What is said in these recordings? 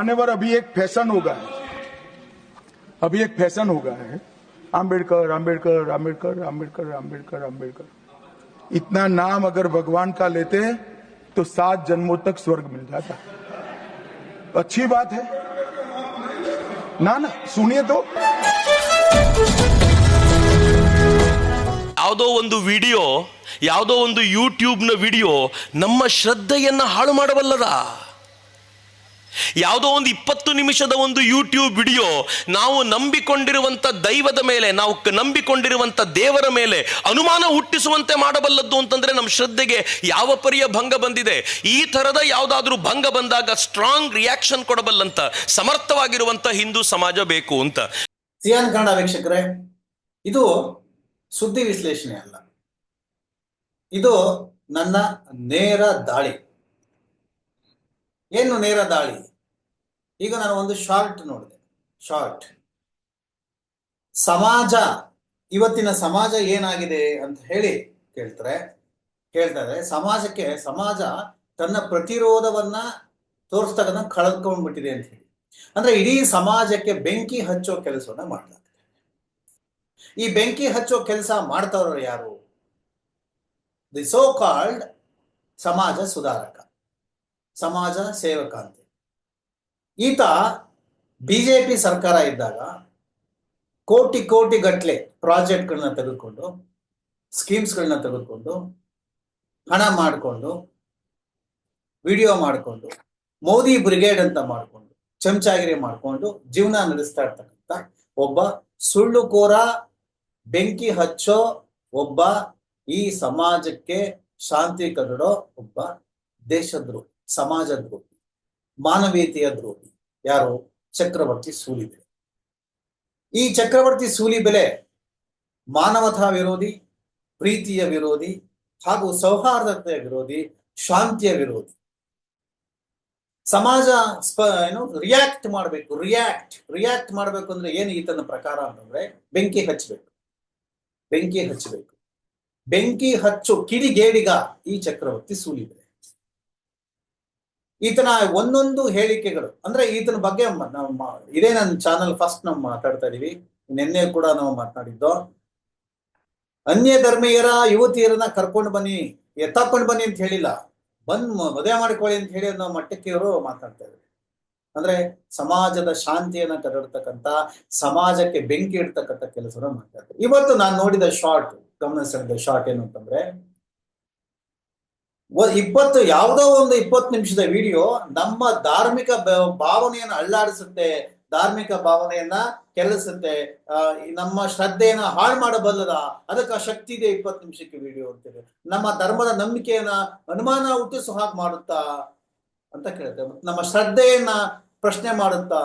मान्यवर अभी एक फैशन हो गया है अभी एक फैशन हो गया है आम्बेडकर आम्बेडकर आम्बेडकर आम्बेडकर आम्बेडकर आम्बेडकर इतना नाम अगर भगवान का लेते हैं तो सात जन्मों तक स्वर्ग मिल जाता अच्छी बात है ना ना सुनिए तो ಯಾವುದೋ ಒಂದು ವಿಡಿಯೋ ಯಾವುದೋ ಒಂದು ಯೂಟ್ಯೂಬ್ನ ವಿಡಿಯೋ ನಮ್ಮ ಶ್ರದ್ಧೆಯನ್ನು ಹಾಳು ಮಾಡಬಲ್ಲದ ಯಾವುದೋ ಒಂದು ಇಪ್ಪತ್ತು ನಿಮಿಷದ ಒಂದು ಯೂಟ್ಯೂಬ್ ವಿಡಿಯೋ ನಾವು ನಂಬಿಕೊಂಡಿರುವಂಥ ದೈವದ ಮೇಲೆ, ನಾವು ನಂಬಿಕೊಂಡಿರುವಂಥ ದೇವರ ಮೇಲೆ ಅನುಮಾನ ಹುಟ್ಟಿಸುವಂತೆ ಮಾಡಬಲ್ಲದ್ದು ಅಂತಂದ್ರೆ ನಮ್ಮ ಶ್ರದ್ಧೆಗೆ ಯಾವ ಪರಿಯ ಭಂಗ ಬಂದಿದೆ? ಈ ಥರದ ಯಾವುದಾದ್ರೂ ಭಂಗ ಬಂದಾಗ ಸ್ಟ್ರಾಂಗ್ ರಿಯಾಕ್ಷನ್ ಕೊಡಬಲ್ಲಂತ ಸಮರ್ಥವಾಗಿರುವಂಥ ಹಿಂದೂ ಸಮಾಜ ಬೇಕು ಅಂತ. ಸಿಯಾನ್ ಕನ್ನಡ ವೀಕ್ಷಕರೇ, ಇದು ಸುದ್ದಿ ವಿಶ್ಲೇಷಣೆ ಅಲ್ಲ. ಇದು ನನ್ನ ನೇರ ದಾಳಿ. ಏನು ನೇರ ದಾಳಿ? ಈಗ ನಾನು ಒಂದು ಶಾರ್ಟ್ ನೋಡಿದೆ. ಶಾರ್ಟ್ ಸಮಾಜ, ಇವತ್ತಿನ ಸಮಾಜ ಏನಾಗಿದೆ ಅಂತ ಹೇಳಿ ಕೇಳ್ತಾರೆ. ಕೇಳ್ತಾರೆ ಸಮಾಜಕ್ಕೆ, ಸಮಾಜ ತನ್ನ ಪ್ರತಿರೋಧವನ್ನ ತೋರಿಸ್ತಕ್ಕಂಥ ಕಳೆದ್ಕೊಂಡ್ಬಿಟ್ಟಿದೆ ಅಂತ ಹೇಳಿ. ಅಂದ್ರೆ ಇಡೀ ಸಮಾಜಕ್ಕೆ ಬೆಂಕಿ ಹಚ್ಚೋ ಕೆಲಸವನ್ನ ಮಾಡಲಾಗ್ತದೆ ಈ ಬೆಂಕಿ ಹಚ್ಚೋ ಕೆಲಸ ಮಾಡ್ತಾರೋ ಯಾರು? ದಿ ಸೋ ಕಾಲ್ಡ್ ಸಮಾಜ ಸುಧಾರಕ. ಸಮಾಜ ಸೇವಕ ಅಂತ ಈತ ಬಿಜೆಪಿ ಸರ್ಕಾರ ಇದ್ದಾಗ ಕೋಟಿ ಕೋಟಿ ಗಟ್ಲೆ ಪ್ರಾಜೆಕ್ಟ್ಗಳನ್ನ ತೆಗೆದುಕೊಂಡು, ಸ್ಕೀಮ್ಸ್ಗಳನ್ನ ತೆಗೆದುಕೊಂಡು, ಹಣ ಮಾಡಿಕೊಂಡು, ವಿಡಿಯೋ ಮಾಡಿಕೊಂಡು, ಮೋದಿ ಬ್ರಿಗೇಡ್ ಅಂತ ಮಾಡಿಕೊಂಡು, ಚಮಚಾಗಿರಿ ಮಾಡಿಕೊಂಡು ಜೀವನ ನಡೆಸ್ತಾ ಇರ್ತಕ್ಕಂಥ ಒಬ್ಬ ಸುಳ್ಳುಕೋರ, ಬೆಂಕಿ ಹಚ್ಚೋ ಒಬ್ಬ, ಈ ಸಮಾಜಕ್ಕೆ ಶಾಂತಿ ಕದಡೋ ಒಬ್ಬ ದೇಶದ್ರೋಹಿ. ಸಮಾಜ ದ್ರೋಹಿ, ಮಾನವೀಯತೆಯ ದ್ರೋಹಿ ಯಾರು? ಚಕ್ರವರ್ತಿ ಸೂಲಿಬೆಲೆ ಈ ಚಕ್ರವರ್ತಿ ಸೂಲಿಬೆಲೆ ಮಾನವತಾ ವಿರೋಧಿ, ಪ್ರೀತಿಯ ವಿರೋಧಿ ಹಾಗೂ ಸೌಹಾರ್ದತೆಯ ವಿರೋಧಿ, ಶಾಂತಿಯ ವಿರೋಧಿ. ಸಮಾಜ ಸ್ಪ, ಏನು ರಿಯಾಕ್ಟ್ ಮಾಡಬೇಕು ರಿಯಾಕ್ಟ್ ರಿಯಾಕ್ಟ್ ಮಾಡಬೇಕು ಅಂದ್ರೆ ಏನು ಈತನ ಪ್ರಕಾರ ಅಂತಂದ್ರೆ ಬೆಂಕಿ ಹಚ್ಚಬೇಕು. ಬೆಂಕಿ ಹಚ್ಚಬೇಕು. ಬೆಂಕಿ ಹಚ್ಚು ಕಿಡಿಗೇಡಿಗ ಈ ಚಕ್ರವರ್ತಿ ಸೂಲಿಬೆಲೆ ಈತನ ಒಂದೊಂದು ಹೇಳಿಕೆಗಳು, ಅಂದ್ರೆ ಈತನ ಬಗ್ಗೆ ನಾವು ಇದೇ ನನ್ನ ಚಾನಲ್ ಫಸ್ಟ್ ನಾವು ಮಾತಾಡ್ತಾ ಇದೀವಿ. ನಿನ್ನೆ ಕೂಡ ನಾವು ಮಾತನಾಡಿದ್ದು ಅನ್ಯ ಧರ್ಮೀಯರ ಯುವತಿಯರನ್ನ ಕರ್ಕೊಂಡು ಬನ್ನಿ, ಎತ್ತಾಕೊಂಡು ಬನ್ನಿ ಅಂತ ಹೇಳಿಲ್ಲ. ಬಂದ್ ಮದುವೆ ಮಾಡ್ಕೊಳ್ಳಿ ಅಂತ ಹೇಳಿ ಅನ್ನೋ ಮಟ್ಟಕ್ಕೆ ಇವರು ಮಾತಾಡ್ತಾ ಇದ್ರು ಅಂದ್ರೆ ಸಮಾಜದ ಶಾಂತಿಯನ್ನ ಕದಡ್ತಕ್ಕಂತ ಸಮಾಜಕ್ಕೆ ಬೆಂಕಿ ಇಡ್ತಕ್ಕಂಥ ಕೆಲಸವನ್ನ ಮಾಡ್ತಾ ಇದ್ದಾರೆ. ಇವತ್ತು ನಾನು ನೋಡಿದ ಶಾರ್ಟ್ ಗಮನ ಸೆಳೆದ ಶಾರ್ಟ್ ಏನು ಅಂತಂದ್ರೆ ಇಪ್ಪತ್ತು ಯಾವುದೋ ಒಂದು ಇಪ್ಪತ್ತು ನಿಮಿಷದ ವಿಡಿಯೋ ನಮ್ಮ ಧಾರ್ಮಿಕ ಭಾವನೆಯನ್ನು ಅಳ್ಳಾಡಿಸುತ್ತೆ ಧಾರ್ಮಿಕ ಭಾವನೆಯನ್ನ ಕೆರಳಿಸುತ್ತೆ ಆ, ನಮ್ಮ ಶ್ರದ್ಧೆಯನ್ನ ಹಾಳು ಮಾಡಬಲ್ಲದ ಅದಕ್ಕೆ ಆ ಶಕ್ತಿ ಇದೆ ಇಪ್ಪತ್ತು ನಿಮಿಷಕ್ಕೆ ವಿಡಿಯೋ ಅಂತೇಳಿ ನಮ್ಮ ಧರ್ಮದ ನಂಬಿಕೆಯನ್ನ ಅನುಮಾನ ಹುಟ್ಟಿಸೋ ಹಾಗೆ ಮಾಡುತ್ತಾ ಅಂತ ಕೇಳುತ್ತೆ. ನಮ್ಮ ಶ್ರದ್ಧೆಯನ್ನ ಪ್ರಶ್ನೆ ಮಾಡುತ್ತಾ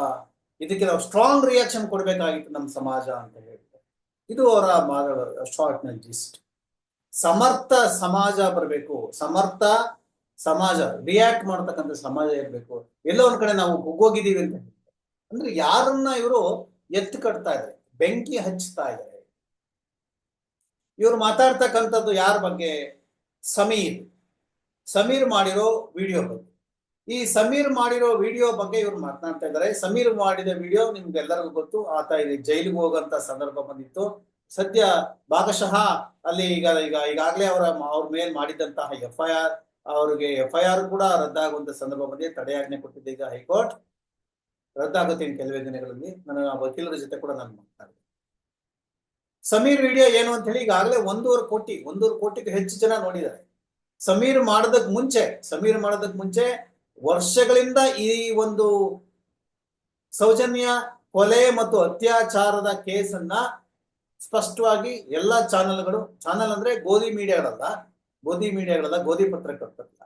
ಇದಕ್ಕೆ ನಾವು ಸ್ಟ್ರಾಂಗ್ ರಿಯಾಕ್ಷನ್ ಕೊಡ್ಬೇಕಾಗಿತ್ತು ನಮ್ಮ ಸಮಾಜ ಅಂತ ಹೇಳ್ತಾರೆ. ಇದು ಅವರ ಮಾತಾಡೋ ಶಾರ್ಟ್ ಜಿಸ್ಟ್ ಸಮರ್ಥ ಸಮಾಜ ಬರಬೇಕು. ಸಮರ್ಥ ಸಮಾಜ ರಿಯಾಕ್ಟ್ ಮಾಡ್ತಕ್ಕಂಥ ಸಮಾಜ ಇರಬೇಕು. ಎಲ್ಲೋ ಒಂದ್ ಕಡೆ ನಾವು ಕುಗ್ಗೋಗಿದ್ದೀವಿ ಅಂತ. ಅಂದ್ರೆ ಯಾರನ್ನ ಇವರು ಎತ್ತು ಕಟ್ತಾ ಇದ್ದಾರೆ ಬೆಂಕಿ ಹಚ್ತಾ ಇದ್ದಾರೆ ಇವರು ಮಾತಾಡ್ತಕ್ಕಂಥದ್ದು ಯಾರ ಬಗ್ಗೆ? ಸಮೀರ್. ಸಮೀರ್ ಮಾಡಿರೋ ವಿಡಿಯೋ ಬಗ್ಗೆ. ಈ ಸಮೀರ್ ಮಾಡಿರೋ ವಿಡಿಯೋ ಬಗ್ಗೆ ಇವ್ರು ಮಾತನಾಡ್ತಾ ಇದ್ದಾರೆ ಸಮೀರ್ ಮಾಡಿದ ವಿಡಿಯೋ ನಿಮ್ಗೆಲ್ಲರಿಗೂ ಗೊತ್ತು. ಆತ ಇಲ್ಲಿ ಜೈಲಿಗೆ ಹೋಗಂತ ಸಂದರ್ಭ ಬಂದಿತ್ತು. ಸದ್ಯ ಭಾಗಶಃ ಅಲ್ಲಿ ಈಗ ಈಗ, ಈಗಾಗಲೇ ಅವರ ಅವ್ರ ಮೇಲ್ ಮಾಡಿದಂತಹ ಎಫ್ ಐ ಆರ್ ಅವರಿಗೆ ಎಫ್ ಐ ಆರ್ ಕೂಡ ರದ್ದಾಗುವಂತ ಸಂದರ್ಭ ಬಂದಿದೆ ತಡೆಯಾಜ್ಞೆ ಕೊಟ್ಟಿದ್ದೆ ಈಗ ಹೈಕೋರ್ಟ್. ರದ್ದಾಗುತ್ತೆ ಕೆಲವೇ ದಿನಗಳಲ್ಲಿ. ನನ್ನ ವಕೀಲರ ಜೊತೆ ಕೂಡ ನಾನು ಮಾತನಾಡಿದೆ. ಸಮೀರ್ ವಿಡಿಯೋ ಏನು ಅಂತ ಹೇಳಿ ಈಗಾಗಲೇ ಒಂದೂವರೆ ಕೋಟಿ, ಒಂದೂವರೆ ಕೋಟಿಗೆ ಹೆಚ್ಚು ಜನ ನೋಡಿದ್ದಾರೆ. ಸಮೀರ್ ಮಾಡೋದಕ್ ಮುಂಚೆ, ಸಮೀರ್ ಮಾಡೋದಕ್ ಮುಂಚೆ ವರ್ಷಗಳಿಂದ ಈ ಒಂದು ಸೌಜನ್ಯ ಕೊಲೆ ಮತ್ತು ಅತ್ಯಾಚಾರದ ಕೇಸನ್ನ ಸ್ಪಷ್ಟವಾಗಿ ಎಲ್ಲಾ ಚಾನೆಲ್ಗಳು, ಚಾನೆಲ್ ಅಂದ್ರೆ ಗೋಧಿ ಮೀಡಿಯಾಗಳಲ್ಲ ಗೋಧಿ ಮೀಡಿಯಾಗಳಲ್ಲ, ಗೋಧಿ ಪತ್ರಕರ್ತರಲ್ಲ.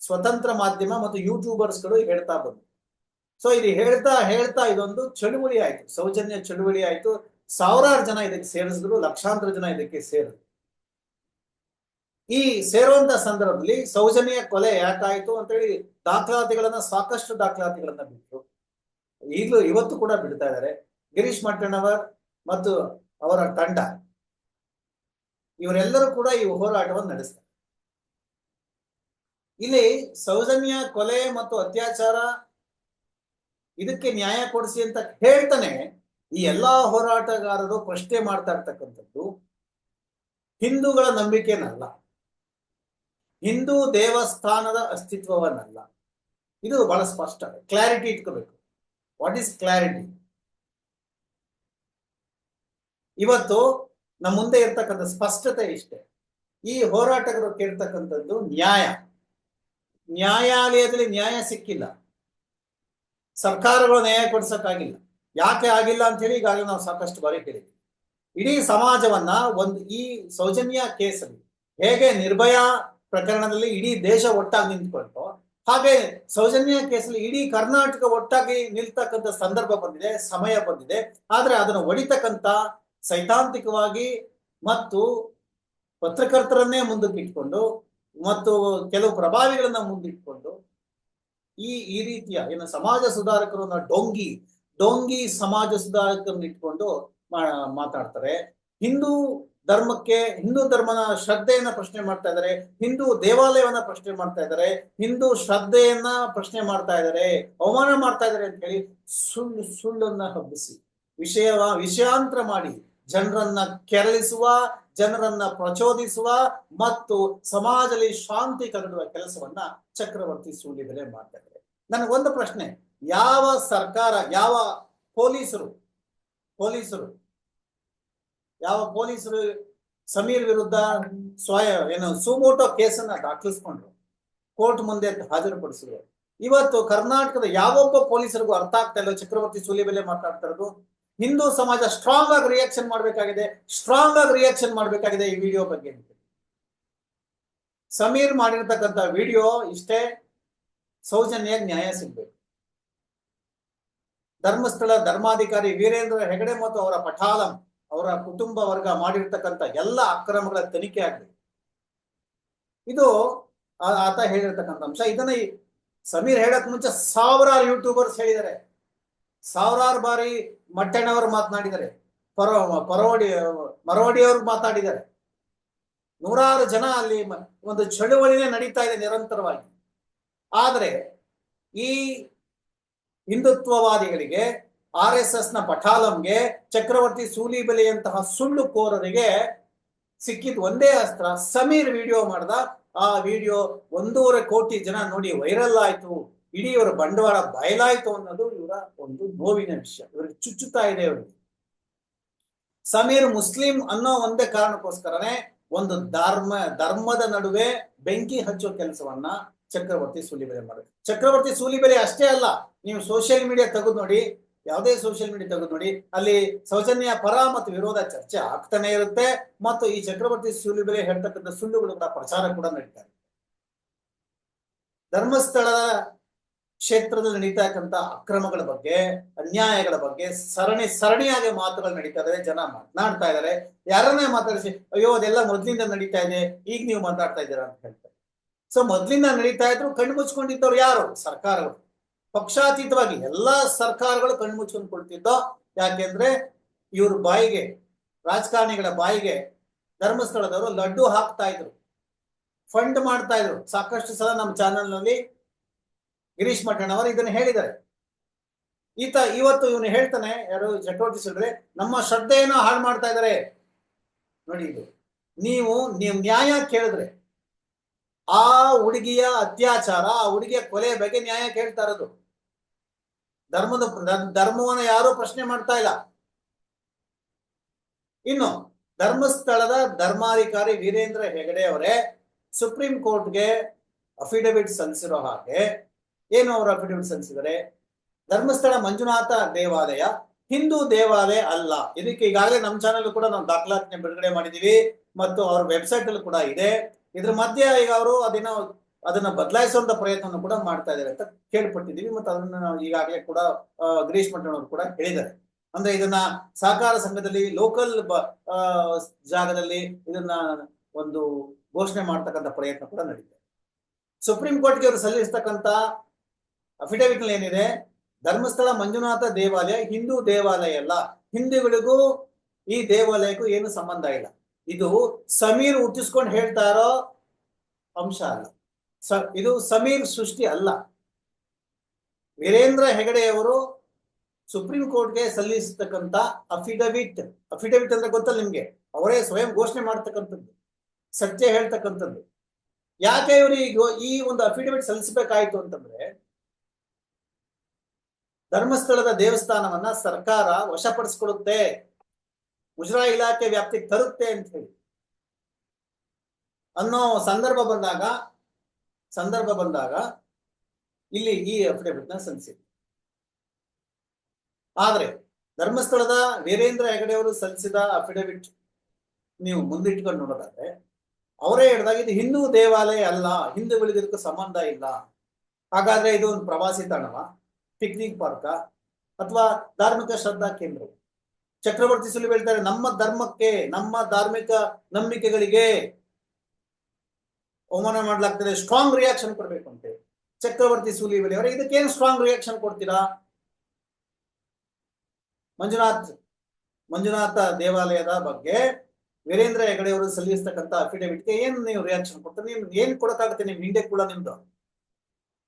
ಸ್ವತಂತ್ರ ಮಾಧ್ಯಮ ಮತ್ತು ಯೂಟ್ಯೂಬರ್ಸ್ಗಳು ಹೇಳ್ತಾ ಬಂದ್ರು. ಸೊ ಇದು ಹೇಳ್ತಾ ಹೇಳ್ತಾ ಇದೊಂದು ಚಳುವಳಿ ಆಯ್ತು, ಸೌಜನ್ಯ ಚಳುವಳಿ ಆಯ್ತು. ಸಾವಿರಾರು ಜನ ಇದಕ್ಕೆ ಸೇರಿಸಿದ್ರು, ಲಕ್ಷಾಂತರ ಜನ ಇದಕ್ಕೆ ಸೇರಿದ್ರು. ಈ ಸೇರುವಂತ ಸಂದರ್ಭದಲ್ಲಿ ಸೌಜನ್ಯ ಕೊಲೆ ಯಾಕಾಯ್ತು ಅಂತೇಳಿ ದಾಖಲಾತಿಗಳನ್ನ ಸಾಕಷ್ಟು ದಾಖಲಾತಿಗಳನ್ನ ಬಿಟ್ಟರು ಈಗಲೂ ಇವತ್ತು ಕೂಡ ಬಿಡ್ತಾ ಇದ್ದಾರೆ. ಗಿರೀಶ್ ಮಟ್ಟಣ್ಣವರ್ ಮತ್ತು ಅವರ ತಂಡ. ಇವರೆಲ್ಲರೂ ಕೂಡ ಈ ಹೋರಾಟವನ್ನು ನಡೆಸ್ತಾರೆ. ಇಲ್ಲಿ ಸೌಜನ್ಯ, ಕೊಲೆ ಮತ್ತು ಅತ್ಯಾಚಾರ ಇದಕ್ಕೆ ನ್ಯಾಯ ಕೊಡಿಸಿ ಅಂತ ಹೇಳ್ತಾನೆ ಈ ಎಲ್ಲಾ ಹೋರಾಟಗಾರರು ಪ್ರಶ್ನೆ ಮಾಡ್ತಾ ಇರ್ತಕ್ಕಂಥದ್ದು. ಹಿಂದೂಗಳ ನಂಬಿಕೆನಲ್ಲ. ಹಿಂದೂ ದೇವಸ್ಥಾನದ ಅಸ್ತಿತ್ವವನ್ನಲ್ಲ. ಇದು ಬಹಳ ಸ್ಪಷ್ಟ. ಕ್ಲಾರಿಟಿ ಇಟ್ಕೋಬೇಕು. ವಾಟ್ ಈಸ್ ಕ್ಲಾರಿಟಿ ಇವತ್ತು ನಮ್ಮ ಮುಂದೆ ಇರ್ತಕ್ಕಂಥ ಸ್ಪಷ್ಟತೆ ಇಷ್ಟೇ. ಈ ಹೋರಾಟಗಳು ಕೇಳ್ತಕ್ಕಂಥದ್ದು ನ್ಯಾಯ. ನ್ಯಾಯಾಲಯದಲ್ಲಿ ನ್ಯಾಯ ಸಿಕ್ಕಿಲ್ಲ. ಸರ್ಕಾರಗಳು ನ್ಯಾಯ ಕೊಡ್ಸಕ್ಕಾಗಿಲ್ಲ. ಯಾಕೆ ಆಗಿಲ್ಲ ಅಂತ ಹೇಳಿ ಈಗಾಗಲೇ ನಾವು ಸಾಕಷ್ಟು ಬಾರಿ ಕೇಳಿದ್ವಿ ಇಡೀ ಸಮಾಜವನ್ನ ಒಂದು ಈ ಸೌಜನ್ಯ ಕೇಸಲ್ಲಿ ಹೇಗೆ ನಿರ್ಭಯ ಪ್ರಕರಣದಲ್ಲಿ ಇಡೀ ದೇಶ ಒಟ್ಟಾಗಿ ನಿಂತ್ಕೊಳ್ತೋ, ಹಾಗೆ ಸೌಜನ್ಯ ಕೇಸಲ್ಲಿ ಇಡೀ ಕರ್ನಾಟಕ ಒಟ್ಟಾಗಿ ನಿಲ್ತಕ್ಕಂಥ ಸಂದರ್ಭ ಬಂದಿದೆ, ಸಮಯ ಬಂದಿದೆ. ಆದ್ರೆ ಅದನ್ನು ಹೊಡಿತಕ್ಕಂತ ಸೈದ್ಧಾಂತಿಕವಾಗಿ ಮತ್ತು ಪತ್ರಕರ್ತರನ್ನೇ ಮುಂದಕ್ಕಿಟ್ಕೊಂಡು ಮತ್ತು ಕೆಲವು ಪ್ರಭಾವಿಗಳನ್ನ ಮುಂದಿಟ್ಕೊಂಡು ಈ ಈ ರೀತಿಯ ಏನು ಸಮಾಜ ಸುಧಾರಕರನ್ನ ಡೊಂಗಿ ಡೊಂಗಿ ಸಮಾಜ ಸುಧಾರಕರನ್ನ ಇಟ್ಕೊಂಡು ಮಾತಾಡ್ತಾರೆ. ಹಿಂದೂ ಧರ್ಮಕ್ಕೆ, ಹಿಂದೂ ಧರ್ಮನ ಶ್ರದ್ಧೆಯನ್ನ ಪ್ರಶ್ನೆ ಮಾಡ್ತಾ ಇದ್ದಾರೆ ಹಿಂದೂ ದೇವಾಲಯವನ್ನ ಪ್ರಶ್ನೆ ಮಾಡ್ತಾ ಇದ್ದಾರೆ ಹಿಂದೂ ಶ್ರದ್ಧೆಯನ್ನ ಪ್ರಶ್ನೆ ಮಾಡ್ತಾ ಇದ್ದಾರೆ ಅವಮಾನ ಮಾಡ್ತಾ ಇದ್ದಾರೆ ಅಂತ ಹೇಳಿ ಸುಳ್ಳು, ಸುಳ್ಳನ್ನ ಹಬ್ಬಿಸಿ ವಿಷಯ ವಿಷಯಾಂತರ ಮಾಡಿ ಜನರನ್ನ ಕೆರಳಿಸುವ, ಜನರನ್ನ ಪ್ರಚೋದಿಸುವ ಮತ್ತು ಸಮಾಜದಲ್ಲಿ ಶಾಂತಿ ಕದಡುವ ಕೆಲಸವನ್ನ ಚಕ್ರವರ್ತಿ ಸೂಲಿಬೆಲೆ ಮಾಡ್ತಾ ಇದ್ದಾರೆ. ಒಂದು ಪ್ರಶ್ನೆ, ಯಾವ ಸರ್ಕಾರ, ಯಾವ ಪೊಲೀಸರು ಪೊಲೀಸರು, ಯಾವ ಪೊಲೀಸರು ಸಮೀರ್ ವಿರುದ್ಧ ಸ್ವಯ ಏನು ಸುಮೋಟೋ ಕೇಸನ್ನ ದಾಖಲಿಸ್ಕೊಂಡ್ರು, ಕೋರ್ಟ್ ಮುಂದೆ ಹಾಜರುಪಡಿಸಿದ್ರು. ಇವತ್ತು ಕರ್ನಾಟಕದ ಯಾವೊಬ್ಬ ಪೊಲೀಸರಿಗೂ ಅರ್ಥ ಆಗ್ತಾ ಇಲ್ಲ ಚಕ್ರವರ್ತಿ ಸೂಲಿಬೆಲೆ ಮಾತಾಡ್ತಾ ಇರೋದು. ಹಿಂದೂ ಸಮಾಜ ಸ್ಟ್ರಾಂಗ್ ಆಗಿ ರಿಯಾಕ್ಷನ್ ಮಾಡಬೇಕಾಗಿದೆ ಸ್ಟ್ರಾಂಗ್ ಆಗಿ ರಿಯಾಕ್ಷನ್ ಮಾಡಬೇಕಾಗಿದೆ ಈ ವಿಡಿಯೋ ಬಗ್ಗೆ. ಸಮೀರ್ ಮಾಡಿರ್ತಕ್ಕಂಥ ವಿಡಿಯೋ ಇಷ್ಟೇ ಸೌಜನ್ಯ ನ್ಯಾಯ ಸಿಗ್ಬೇಕು. ಧರ್ಮಸ್ಥಳ ಧರ್ಮಾಧಿಕಾರಿ ವೀರೇಂದ್ರ ಹೆಗಡೆ ಮತ್ತು ಅವರ ಪಠಾಲಂ, ಅವರ ಕುಟುಂಬ ವರ್ಗ ಮಾಡಿರ್ತಕ್ಕಂಥ ಎಲ್ಲ ಅಕ್ರಮಗಳ ತನಿಖೆ ಆಗ್ಬೇಕು ಇದು ಆತ ಹೇಳಿರ್ತಕ್ಕಂಥ ಅಂಶ. ಇದನ್ನ ಸಮೀರ್ ಹೇಳಕ್ ಮುಂಚೆ ಸಾವಿರಾರು ಯೂಟ್ಯೂಬರ್ಸ್ ಹೇಳಿದ್ದಾರೆ. ಸಾವಿರಾರು ಬಾರಿ ಮಟ್ಟಣ್ಣವರು ಮಾತನಾಡಿದ್ದಾರೆ. ಪರ, ಪರವಡಿ ಮರವಡಿಯವರು ಮಾತಾಡಿದ್ದಾರೆ ನೂರಾರು ಜನ ಅಲ್ಲಿ ಒಂದು ಚಳುವಳಿನೇ ನಡೀತಾ ಇದೆ ನಿರಂತರವಾಗಿ. ಆದರೆ ಈ ಹಿಂದುತ್ವವಾದಿಗಳಿಗೆ, ಆರ್ ಎಸ್ ಎಸ್ನ ಪಠಾಲಂಗೆ ಚಕ್ರವರ್ತಿ ಸೂಲಿಬೆಲೆಯಂತಹ ಸುಳ್ಳು ಕೋರರಿಗೆ ಸಿಕ್ಕಿದ ಒಂದೇ ಅಸ್ತ್ರ. ಸಮೀರ್ ವಿಡಿಯೋ ಮಾಡ್ದ. ಆ ವಿಡಿಯೋ ಒಂದೂವರೆ ಕೋಟಿ ಜನ ನೋಡಿ ವೈರಲ್ ಆಯ್ತು. ಇಡೀ ಇವರ ಬಂಡವಾಳ ಬಯಲಾಯಿತು ಅನ್ನೋದು ಇವರ ಒಂದು ನೋವಿನ ವಿಷಯ. ಇವರಿಗೆ ಚುಚ್ಚುತ್ತಾ ಇದೆ ಇವರಿಗೆ ಸಮೀರ್ ಮುಸ್ಲಿಂ ಅನ್ನೋ ಒಂದೇ ಕಾರಣಕ್ಕೋಸ್ಕರನೇ ಒಂದು ಧರ್ಮ, ಧರ್ಮದ ನಡುವೆ ಬೆಂಕಿ ಹಚ್ಚೋ ಕೆಲಸವನ್ನ ಚಕ್ರವರ್ತಿ ಸೂಲಿಬೆಲೆ ಮಾಡಿದ್ರು ಚಕ್ರವರ್ತಿ ಸೂಲಿಬೆಲೆ ಅಷ್ಟೇ ಅಲ್ಲ, ನೀವು ಸೋಷಿಯಲ್ ಮೀಡಿಯಾ ತೆಗೆದು ನೋಡಿ, ಯಾವುದೇ ಸೋಷಿಯಲ್ ಮೀಡಿಯಾ ತೆಗೆದು ನೋಡಿ, ಅಲ್ಲಿ ಸೌಜನ್ಯ ಪರ ಮತ್ತು ವಿರೋಧ ಚರ್ಚೆ ಆಗ್ತಾನೆ ಇರುತ್ತೆ ಮತ್ತು ಈ ಚಕ್ರವರ್ತಿ ಸೂಲಿಬೆಲೆ ಹೇಳ್ತಕ್ಕಂಥ ಸುಳ್ಳುಗಳು ಕೂಡ ಪ್ರಚಾರ ಕೂಡ ನಡೀತಾರೆ ಧರ್ಮಸ್ಥಳದ ಕ್ಷೇತ್ರದಲ್ಲಿ ನಡೀತಾ ಇರ್ತಕ್ಕಂಥ ಅಕ್ರಮಗಳ ಬಗ್ಗೆ, ಅನ್ಯಾಯಗಳ ಬಗ್ಗೆ ಸರಣಿ, ಸರಣಿಯಾಗಿ ಮಾತುಗಳು ನಡೀತಾ ಇದ್ದಾರೆ ಜನ ಮಾತನಾಡ್ತಾ ಇದ್ದಾರೆ ಯಾರನ್ನೇ ಮಾತಾಡಿಸಿ, ಅಯ್ಯೋ, ಅದೆಲ್ಲ ಮೊದ್ಲಿಂದ ನಡೀತಾ ಇದೆ, ಈಗ ನೀವು ಮಾತಾಡ್ತಾ ಇದ್ದೀರಾ? ಅಂತ ಹೇಳ್ತಾರೆ. ಸೊ ಮೊದ್ಲಿಂದ ನಡೀತಾ ಇದ್ರು ಕಣ್ಣು ಮುಚ್ಕೊಂಡಿದ್ದವ್ರು ಯಾರು? ಸರ್ಕಾರಗಳು. ಪಕ್ಷಾತೀತವಾಗಿ ಎಲ್ಲಾ ಸರ್ಕಾರಗಳು ಕಣ್ಣು ಮುಚ್ಕೊಂಡ್ಕೊಳ್ತಿದ್ದೋ, ಯಾಕೆಂದ್ರೆ ಇವ್ರ ಬಾಯಿಗೆ, ರಾಜಕಾರಣಿಗಳ ಬಾಯಿಗೆ ಧರ್ಮಸ್ಥಳದವರು ಲಡ್ಡು ಹಾಕ್ತಾ ಇದ್ರು. ಫಂಡ್ ಮಾಡ್ತಾ ಇದ್ರು. ಸಾಕಷ್ಟು ಸಲ ನಮ್ಮ ಚಾನೆಲ್ನಲ್ಲಿ ಗಿರೀಶ್ ಮಠಣ್ಣವರು ಇದನ್ನು ಹೇಳಿದ್ದಾರೆ. ಈತ ಇವತ್ತು ಇವನು ಹೇಳ್ತಾನೆ, ಯಾರು ಸುಳ್ರೆ ನಮ್ಮ ಶ್ರದ್ಧೆಯನ್ನು ಹಾಳು ಮಾಡ್ತಾ ಇದ್ದಾರೆ. ನೋಡಿ ಇದು. ನೀವು ನ್ಯಾಯ ಕೇಳಿದ್ರೆ, ಆ ಹುಡುಗಿಯ ಅತ್ಯಾಚಾರ, ಆ ಹುಡುಗಿಯ ಕೊಲೆ ಬಗ್ಗೆ ನ್ಯಾಯ ಕೇಳ್ತಾ ಇರೋದು. ಧರ್ಮದ ಧರ್ಮವನ್ನ ಯಾರೂ ಪ್ರಶ್ನೆ ಮಾಡ್ತಾ ಇಲ್ಲ. ಇನ್ನು ಧರ್ಮಸ್ಥಳದ ಧರ್ಮಾಧಿಕಾರಿ ವೀರೇಂದ್ರ ಹೆಗಡೆ ಅವರೇ ಸುಪ್ರೀಂ ಕೋರ್ಟ್ಗೆ ಅಫಿಡವಿಟ್ ಸಲ್ಲಿಸಿರೋ ಹಾಗೆ ಏನು ಅವರು ಅಫಿಡವಿಟ್ ಸಲ್ಲಿಸಿದರೆ ಧರ್ಮಸ್ಥಳ ಮಂಜುನಾಥ ದೇವಾಲಯ, ಹಿಂದೂ ದೇವಾಲಯ ಅಲ್ಲ. ಇದಕ್ಕೆ ಈಗಾಗಲೇ ನಮ್ಮ ಚಾನೆಲ್ ಕೂಡ ನಾವು ದಾಖಲಾತಿನ ಬಿಡುಗಡೆ ಮಾಡಿದೀವಿ ಮತ್ತು ಅವ್ರ ವೆಬ್ಸೈಟ್ ಅಲ್ಲಿ ಕೂಡ ಇದೆ. ಇದ್ರ ಮಧ್ಯೆ ಈಗ ಅವರು ಅದನ್ನ ಅದನ್ನ ಬದಲಾಯಿಸುವಂತ ಪ್ರಯತ್ನವನ್ನು ಕೂಡ ಮಾಡ್ತಾ ಇದ್ದಾರೆ ಅಂತ ಕೇಳ್ಪಟ್ಟಿದೀವಿ ಮತ್ತು ಅದನ್ನ ನಾವು ಈಗಾಗಲೇ ಕೂಡ ಗಿರೀಶ್ ಮಠಣ್ಣವರು ಕೂಡ ಹೇಳಿದ್ದಾರೆ. ಅಂದ್ರೆ ಇದನ್ನ ಸಹಕಾರ ಸಂಘದಲ್ಲಿ ಲೋಕಲ್ ಜಾಗದಲ್ಲಿ ಇದನ್ನ ಒಂದು ಘೋಷಣೆ ಮಾಡ್ತಕ್ಕಂಥ ಪ್ರಯತ್ನ ಕೂಡ ನಡೀತಿದೆ ಸುಪ್ರೀಂ ಕೋರ್ಟ್ಗೆ ಅವರು ಸಲ್ಲಿಸ್ತಕ್ಕಂಥ ಅಫಿಡವಿಟ್ ಏನಿದೆ? ಧರ್ಮಸ್ಥಳ ಮಂಜುನಾಥ ದೇವಾಲಯ ಹಿಂದೂ ದೇವಾಲಯ ಅಲ್ಲ. ಹಿಂದೂಗಳಿಗೂ ಈ ದೇವಾಲಯಕ್ಕೂ ಏನು ಸಂಬಂಧ ಇಲ್ಲ. ಇದು ಸಮೀರ್ ಹುಟ್ಟಿಸ್ಕೊಂಡು ಹೇಳ್ತಾ ಇರೋ ಅಂಶ ಅಲ್ಲ. ಸ, ಇದು ಸಮೀರ್ ಸೃಷ್ಟಿ ಅಲ್ಲ. ವೀರೇಂದ್ರ ಹೆಗಡೆಯವರು ಸುಪ್ರೀಂ ಕೋರ್ಟ್ಗೆ ಸಲ್ಲಿಸತಕ್ಕಂತ ಅಫಿಡವಿಟ್. ಅಫಿಡವಿಟ್ ಅಂದ್ರೆ ಗೊತ್ತಲ್ಲ ನಿಮ್ಗೆ? ಅವರೇ ಸ್ವಯಂ ಘೋಷಣೆ ಮಾಡ್ತಕ್ಕಂಥದ್ದು. ಸತ್ಯ ಹೇಳ್ತಕ್ಕಂಥದ್ದು. ಯಾಕೆ ಇವರು ಈಗ ಈ ಒಂದು ಅಫಿಡವಿಟ್ ಸಲ್ಲಿಸಬೇಕಾಯ್ತು ಅಂತಂದ್ರೆ ಧರ್ಮಸ್ಥಳದ ದೇವಸ್ಥಾನವನ್ನ ಸರ್ಕಾರ ವಶಪಡಿಸ್ಕೊಡುತ್ತೆ. ಮುಜರಾ ಇಲಾಖೆ ವ್ಯಾಪ್ತಿಗೆ ತರುತ್ತೆ ಅಂತ ಹೇಳಿ. ಅನ್ನೋ ಸಂದರ್ಭ ಬಂದಾಗ ಸಂದರ್ಭ ಬಂದಾಗ ಇಲ್ಲಿ ಈ ಅಫಿಡವಿಟ್ನ ಸಲ್ಲಿಸಿದ್ರು. ಆದ್ರೆ ಧರ್ಮಸ್ಥಳದ ವೀರೇಂದ್ರ ಹೆಗಡೆ ಅವರು ಸಲ್ಲಿಸಿದ ಅಫಿಡವಿಟ್ ನೀವು ಮುಂದಿಟ್ಕೊಂಡು ನೋಡೋದಾದ್ರೆ, ಅವರೇ ಹೇಳಿದಾಗ ಇದು ಹಿಂದೂ ದೇವಾಲಯ ಅಲ್ಲ ಹಿಂದೂಗಳಿಗೆ ಸಂಬಂಧ ಇಲ್ಲ. ಹಾಗಾದ್ರೆ ಇದು ಒಂದು ಪ್ರವಾಸಿ ತಾಣವ? ಪಿಕ್ನಿಕ್ ಪಾರ್ಕ ಅಥವಾ ಧಾರ್ಮಿಕ ಶ್ರದ್ಧಾ ಕೇಂದ್ರ? ಚಕ್ರವರ್ತಿ ಸುಲಿ ಹೇಳ್ತಾರೆ, ನಮ್ಮ ಧರ್ಮಕ್ಕೆ, ನಮ್ಮ ಧಾರ್ಮಿಕ ನಂಬಿಕೆಗಳಿಗೆ ಅವಮಾನ ಮಾಡ್ಲಾಗ್ತದೆ ಸ್ಟ್ರಾಂಗ್ ರಿಯಾಕ್ಷನ್ ಕೊಡ್ಬೇಕು ಅಂತೆ ಚಕ್ರವರ್ತಿ ಸೂಲಿಬೆಲೆ ಅವರೇ, ಇದಕ್ಕೇನು ಸ್ಟ್ರಾಂಗ್ ರಿಯಾಕ್ಷನ್ ಕೊಡ್ತೀರಾ? ಮಂಜುನಾಥ್, ಮಂಜುನಾಥ ದೇವಾಲಯದ ಬಗ್ಗೆ ವೀರೇಂದ್ರ ಹೆಗಡೆ ಅವರು ಸಲ್ಲಿಸ್ತಕ್ಕಂಥ ಅಫಿಡವಿಟ್ಗೆ ಏನ್ ನೀವು ರಿಯಾಕ್ಷನ್ ಕೊಡ್ತಾರೆ? ನೀವು ಏನ್ ಕೊಡಕ್ಕಾಗುತ್ತೆ ನಿಮ್ ಹಿಂದೆ ಕೂಡ ನಿಮ್ದು.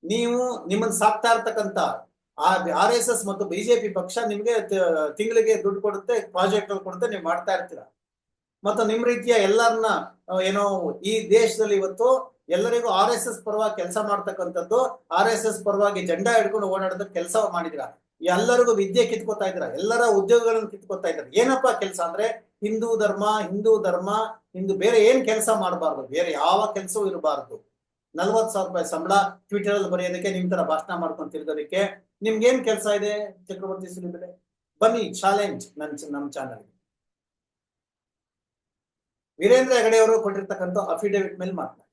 ನೀವು ನಿಮ್ಮನ್ನ ಸಾಕ್ತಾ ಇರ್ತಕ್ಕಂಥ ಆರ್ ಎಸ್ ಎಸ್ ಮತ್ತು ಬಿಜೆಪಿ ಪಕ್ಷ ನಿಮ್ಗೆ ತಿಂಗಳಿಗೆ ದುಡ್ಡು ಕೊಡುತ್ತೆ ಪ್ರಾಜೆಕ್ಟ್ ಕೊಡುತ್ತೆ, ನೀವು ಮಾಡ್ತಾ ಇರ್ತೀರಾ? ಮತ್ತು ನಿಮ್ ರೀತಿಯ ಎಲ್ಲರನ್ನ ಏನೋ ಈ ದೇಶದಲ್ಲಿ ಇವತ್ತು ಎಲ್ಲರಿಗೂ ಆರ್ ಎಸ್ ಎಸ್ ಪರವಾಗಿ ಕೆಲಸ ಮಾಡ್ತಕ್ಕಂಥದ್ದು ಆರ್ ಎಸ್ ಎಸ್ ಪರವಾಗಿ ಜೆಂಡಾ ಹಿಡ್ಕೊಂಡು ಓಡಾಡಿದ ಕೆಲಸ ಮಾಡಿದೀರಾ ಎಲ್ಲರಿಗೂ ವಿದ್ಯೆ ಕಿತ್ಕೋತಾ ಇದ್ರ ಎಲ್ಲರ ಉದ್ಯೋಗಗಳನ್ನು ಕಿತ್ಕೋತಾ ಇದ್ರ ಏನಪ್ಪಾ ಕೆಲಸ ಅಂದ್ರೆ ಹಿಂದೂ ಧರ್ಮ ಹಿಂದೂ ಧರ್ಮ, ಹಿಂದೂ ಬೇರೆ ಏನ್ ಕೆಲಸ ಮಾಡಬಾರ್ದು? ಬೇರೆ ಯಾವ ಕೆಲಸವೂ ಇರಬಾರ್ದು. ನಲ್ವತ್ ಸಾವಿರ ರೂಪಾಯಿ ಸಂಬಳ ಟ್ವಿಟರ್ ಅಲ್ಲಿ ಬರೆಯೋದಕ್ಕೆ ನಿಮ್ ತರ ಭಾಷಣ ಮಾಡ್ಕೊಂಡು ತಿರ್ಗೋದಕ್ಕೆ ನಿಮ್ಗೆ ಏನ್ ಕೆಲಸ ಇದೆ ಚಕ್ರವರ್ತಿ ಸುಲಿಬೆಲೆ ಬನ್ನಿ ಚಾಲೆಂಜ್ ನನ್ ನಮ್ ಚಾನಲ್ ವೀರೇಂದ್ರ ಹೆಗಡೆ ಅವರು ಕೊಟ್ಟಿರ್ತಕ್ಕಂಥ ಅಫಿಡೇವಿಟ್ ಮೇಲೆ ಮಾತನಾಡಿ